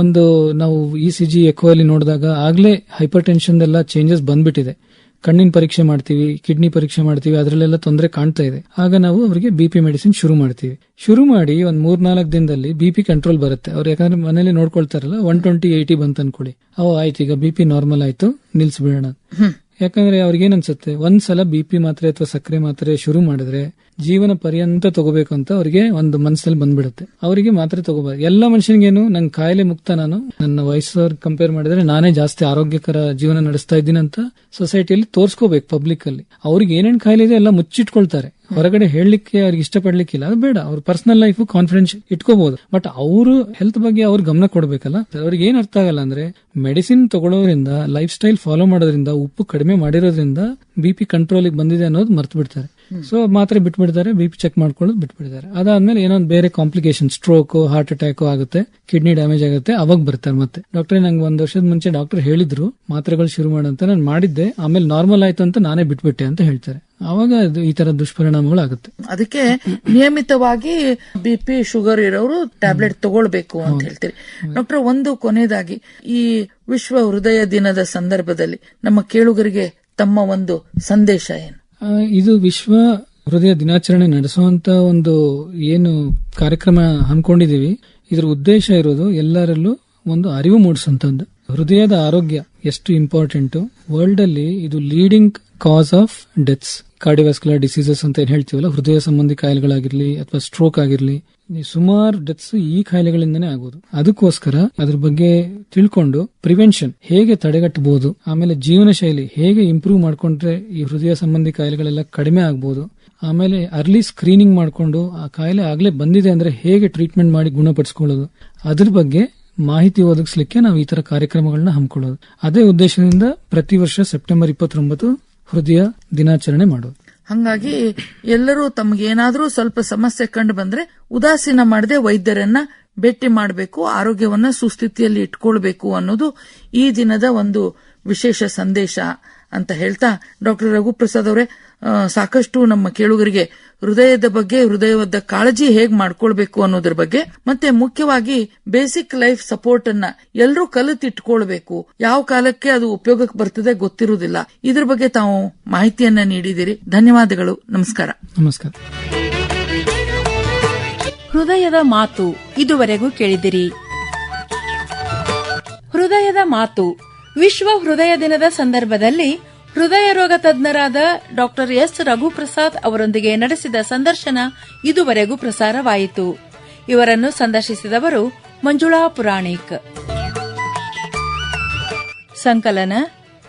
ಒಂದು ನಾವು ಇ ಸಿ ಜಿ ಎಕೋ ಅಲ್ಲಿ ನೋಡಿದಾಗ ಆಗ್ಲೇ ಹೈಪರ್ ಟೆನ್ಷನ್ ಎಲ್ಲ ಚೇಂಜಸ್ ಬಂದ್ಬಿಟ್ಟಿದೆ. ಕಣ್ಣಿನ ಪರೀಕ್ಷೆ ಮಾಡ್ತೀವಿ, ಕಿಡ್ನಿ ಪರೀಕ್ಷೆ ಮಾಡ್ತೀವಿ, ಅದರಲ್ಲೆಲ್ಲ ತೊಂದರೆ ಕಾಣ್ತಾ ಇದೆ. ಆಗ ನಾವು ಅವರಿಗೆ ಬಿ ಪಿ ಮೆಡಿಸಿನ್ ಶುರು ಮಾಡ್ತೀವಿ. ಶುರು ಮಾಡಿ ಒಂದ್ ಮೂರ್ನಾಲ್ಕು ದಿನದಲ್ಲಿ ಬಿ ಪಿ ಕಂಟ್ರೋಲ್ ಬರುತ್ತೆ. ಅವ್ರು ಯಾಕಂದ್ರೆ ಮನೇಲಿ ನೋಡ್ಕೊಳ್ತಾರಲ್ಲ ಒನ್ ಟ್ವೆಂಟಿ ಏಯ್ಟಿ ಬಂತ ಅನ್ಕೊಳ್ಳಿ ಅವ್ ಆಯ್ತು, ಈಗ ಬಿ ಪಿ ನಾರ್ಮಲ್ ಆಯ್ತು, ನಿಲ್ಸ್ಬಿಡೋಣ. ಯಾಕಂದ್ರೆ ಅವ್ರಿಗೆ ಏನ್ ಅನ್ಸುತ್ತೆ ಒಂದ್ಸಲ ಬಿ ಪಿ ಮಾತ್ರೆ ಅಥವಾ ಸಕ್ಕರೆ ಮಾತ್ರೆ ಶುರು ಮಾಡಿದ್ರೆ ಜೀವನ ಪರ್ಯಂತ ತಗೋಬೇಕು ಅಂತ ಅವರಿಗೆ ಒಂದು ಮನಸ್ಸಲ್ಲಿ ಬಂದ್ಬಿಡುತ್ತೆ. ಅವರಿಗೆ ಮಾತ್ರೆ ತಗೋಬಾರ್ದು. ಎಲ್ಲ ಮನುಷ್ಯನಿಗೇನು ನಂಗೆ ಕಾಯಿಲೆ ಮುಕ್ತ ನಾನು. ನನ್ನ ವಯಸ್ಸವ್ರ ಕಂಪೇರ್ ಮಾಡಿದ್ರೆ ನಾನೇ ಜಾಸ್ತಿ ಆರೋಗ್ಯಕರ ಜೀವನ ನಡೆಸ್ತಾ ಇದ್ದೀನಿ ಅಂತ ಸೊಸೈಟಿಯಲ್ಲಿ ತೋರಿಸ್ಕೋಬೇಕು ಪಬ್ಲಿಕ್ ಅಲ್ಲಿ. ಅವ್ರಿಗೆ ಏನೇನ್ ಕಾಯಿಲೆ ಇದೆ ಎಲ್ಲ ಮುಚ್ಚಿಟ್ಕೊಳ್ತಾರೆ. ಹೊರಗಡೆ ಹೇಳಲಿಕ್ಕೆ ಅವ್ರಿಗೆ ಇಷ್ಟಪಡ್ಲಿಕ್ಕಿಲ್ಲ. ಅದು ಬೇಡ. ಅವ್ರ ಪರ್ಸನಲ್ ಲೈಫ್ ಕಾನ್ಫಿಡೆನ್ಸ್ ಇಟ್ಕೋಬಹುದು ಬಟ್ ಅವರು ಹೆಲ್ತ್ ಬಗ್ಗೆ ಅವ್ರ ಗಮನ ಕೊಡ್ಬೇಕಲ್ಲ? ಅವ್ರಿಗೆ ಏನ್ ಅರ್ಥ ಆಗಲ್ಲ ಅಂದ್ರೆ ಮೆಡಿಸಿನ್ ತಗೊಳ್ಳೋದ್ರಿಂದ ಲೈಫ್ ಸ್ಟೈಲ್ ಫಾಲೋ ಮಾಡೋದ್ರಿಂದ, ಉಪ್ಪು ಕಡಿಮೆ ಮಾಡಿರೋದ್ರಿಂದ ಬಿ ಪಿ ಕಂಟ್ರೋಲ್ ಬಂದಿದೆ ಅನ್ನೋದು ಮರ್ತು ಬಿಡ್ತಾರೆ ಸೊ ಮಾತ್ರೆ ಬಿಟ್ಬಿಡ್ತಾರೆ ಬಿ ಪಿ ಚೆಕ್ ಮಾಡ್ಕೊಳ್ಳೋದು ಬಿಟ್ಬಿಡ್ತಾರೆ. ಅದಾದ್ಮೇಲೆ ಏನೋ ಬೇರೆ ಕಾಂಪ್ಲಿಕೇಶನ್ ಸ್ಟ್ರೋಕ್ ಹಾರ್ಟ್ ಅಟ್ಯಾಕ್ ಆಗುತ್ತೆ ಕಿಡ್ನಿ ಡ್ಯಾಮೇಜ್ ಆಗುತ್ತೆ ಅವಾಗ ಬರ್ತಾರೆ ಮತ್ತೆ. ಡಾಕ್ಟರ್ ನಂಗೆ ಒಂದ್ ವರ್ಷದ ಮುಂಚೆ ಡಾಕ್ಟರ್ ಹೇಳಿದ್ರು ಮಾತ್ರೆಗಳು ಶುರು ಮಾಡಂತ ನಾನು ಮಾಡಿದ್ದೆ ಆಮೇಲೆ ನಾರ್ಮಲ್ ಆಯ್ತು ಅಂತ ನಾನೇ ಬಿಟ್ಬಿಟ್ಟೆ ಅಂತ ಹೇಳ್ತಾರೆ. ಅವಾಗ ಈ ತರ ದುಷ್ಪರಿಣಾಮಗಳು ಆಗುತ್ತೆ ಅದಕ್ಕೆ ನಿಯಮಿತವಾಗಿ ಬಿ ಪಿ ಶುಗರ್ ಇರೋರು ಟ್ಯಾಬ್ಲೆಟ್ ತಗೊಳ್ಬೇಕು ಅಂತ ಹೇಳ್ತೀರಿ. ಡಾಕ್ಟರ್ ಒಂದು ಕೊನೆಯದಾಗಿ ಈ ವಿಶ್ವ ಹೃದಯ ದಿನದ ಸಂದರ್ಭದಲ್ಲಿ ನಮ್ಮ ಕೇಳುಗರಿಗೆ ತಮ್ಮ ಒಂದು ಸಂದೇಶ ಏನು? ಇದು ವಿಶ್ವ ಹೃದಯ ದಿನಾಚರಣೆ ನಡೆಸುವಂತ ಒಂದು ಏನು ಕಾರ್ಯಕ್ರಮ ಹಮ್ಮಿಕೊಂಡಿದ್ದೀವಿ. ಇದ್ರ ಉದ್ದೇಶ ಇರೋದು ಎಲ್ಲರಲ್ಲೂ ಒಂದು ಅರಿವು ಮೂಡಿಸುವಂತದ್ದು. ಹೃದಯದ ಆರೋಗ್ಯ ಎಷ್ಟು ಇಂಪಾರ್ಟೆಂಟ್ ವರ್ಲ್ಡ್ ಅಲ್ಲಿ ಇದು leading cause of deaths cardiovascular diseases ಅಂತ ಏನ್ ಹೇಳ್ತೀವಲ್ಲ, ಹೃದಯ ಸಂಬಂಧಿ ಕಾಯಿಲೆಗಳಾಗಿರ್ಲಿ ಅಥವಾ ಸ್ಟ್ರೋಕ್ ಆಗಿರ್ಲಿ ಸುಮಾರು ಡೆತ್ಸ್ ಈ ಕಾಯಿಲೆಗಳಿಂದನೇ ಆಗೋದು ಅದಕ್ಕೋಸ್ಕರ ಅದ್ರ ಬಗ್ಗೆ ತಿಳ್ಕೊಂಡು ಪ್ರಿವೆನ್ಷನ್ ಹೇಗೆ ತಡೆಗಟ್ಟಬಹುದು, ಆಮೇಲೆ ಜೀವನ ಶೈಲಿ ಹೇಗೆ ಇಂಪ್ರೂವ್ ಮಾಡ್ಕೊಂಡ್ರೆ ಈ ಹೃದಯ ಸಂಬಂಧಿ ಕಾಯಿಲೆಗಳೆಲ್ಲ ಕಡಿಮೆ ಆಗ್ಬಹುದು ಆಮೇಲೆ ಅರ್ಲಿ ಸ್ಕ್ರೀನಿಂಗ್ ಮಾಡಿಕೊಂಡು ಆ ಕಾಯಿಲೆ ಆಗ್ಲೇ ಬಂದಿದೆ ಅಂದ್ರೆ ಹೇಗೆ ಟ್ರೀಟ್ಮೆಂಟ್ ಮಾಡಿ ಗುಣಪಡಿಸ್ಕೊಳ್ಳೋದು, ಅದ್ರ ಬಗ್ಗೆ ಮಾಹಿತಿ ಒದಗಿಸ್ಲಿಕ್ಕೆ ನಾವು ಈ ತರ ಕಾರ್ಯಕ್ರಮಗಳನ್ನ ಹಮ್ಮಿಕೊಳ್ಳೋದು. ಅದೇ ಉದ್ದೇಶದಿಂದ ಪ್ರತಿ ವರ್ಷ ಸೆಪ್ಟೆಂಬರ್ ಇಪ್ಪತ್ತೊಂಬತ್ತು ಹೃದಯ ದಿನಾಚರಣೆ ಮಾಡೋದು. ಹಂಗಾಗಿ ಎಲ್ಲರೂ ತಮಗೇನಾದ್ರೂ ಸ್ವಲ್ಪ ಸಮಸ್ಯೆ ಕಂಡು ಬಂದ್ರೆ ಉದಾಸೀನ ಮಾಡದೆ ವೈದ್ಯರನ್ನ ಭೇಟಿ ಮಾಡಬೇಕು, ಆರೋಗ್ಯವನ್ನ ಸುಸ್ಥಿತಿಯಲ್ಲಿ ಇಟ್ಕೊಳ್ಬೇಕು ಅನ್ನೋದು ಈ ದಿನದ ಒಂದು ವಿಶೇಷ ಸಂದೇಶ ಅಂತ ಹೇಳ್ತಾ ಡಾಕ್ಟರ್ ರಘುಪ್ರಸಾದ್ ಅವರೇ ಸಾಕಷ್ಟು ನಮ್ಮ ಕೇಳುಗರಿಗೆ ಹೃದಯದ ಬಗ್ಗೆ ಹೃದಯದ ಕಾಳಜಿ ಹೇಗ್ ಮಾಡ್ಕೊಳ್ಬೇಕು ಅನ್ನೋದ್ರ ಬಗ್ಗೆ ಮತ್ತೆ ಮುಖ್ಯವಾಗಿ ಬೇಸಿಕ್ ಲೈಫ್ ಸಪೋರ್ಟ್ ಅನ್ನ ಎಲ್ಲರೂ ಕಲಿತಿಟ್ಕೊಳ್ಬೇಕು. ಯಾವ ಕಾಲಕ್ಕೆ ಅದು ಉಪಯೋಗಕ್ಕೆ ಬರ್ತದೆ ಗೊತ್ತಿರುವುದಿಲ್ಲ. ಇದ್ರ ಬಗ್ಗೆ ತಾವು ಮಾಹಿತಿಯನ್ನ ನೀಡಿದಿರಿ. ಧನ್ಯವಾದಗಳು. ನಮಸ್ಕಾರ. ನಮಸ್ಕಾರ. ಹೃದಯದ ಮಾತು ಇದುವರೆಗೂ ಕೇಳಿದಿರಿ. ಹೃದಯದ ಮಾತು. ವಿಶ್ವ ಹೃದಯ ದಿನದ ಸಂದರ್ಭದಲ್ಲಿ ಹೃದಯ ರೋಗ ತಜ್ಞರಾದ ಡಾಕ್ಟರ್ ಎಸ್ ರಘುಪ್ರಸಾದ್ ಅವರೊಂದಿಗೆ ನಡೆಸಿದ ಸಂದರ್ಶನ ಇದುವರೆಗೂ ಪ್ರಸಾರವಾಯಿತು. ಇವರನ್ನು ಸಂದರ್ಶಿಸಿದವರು ಮಂಜುಳಾ ಪುರಾಣಿಕ್. ಸಂಕಲನ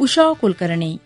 ಉಷಾ ಕುಲಕರ್ಣಿ.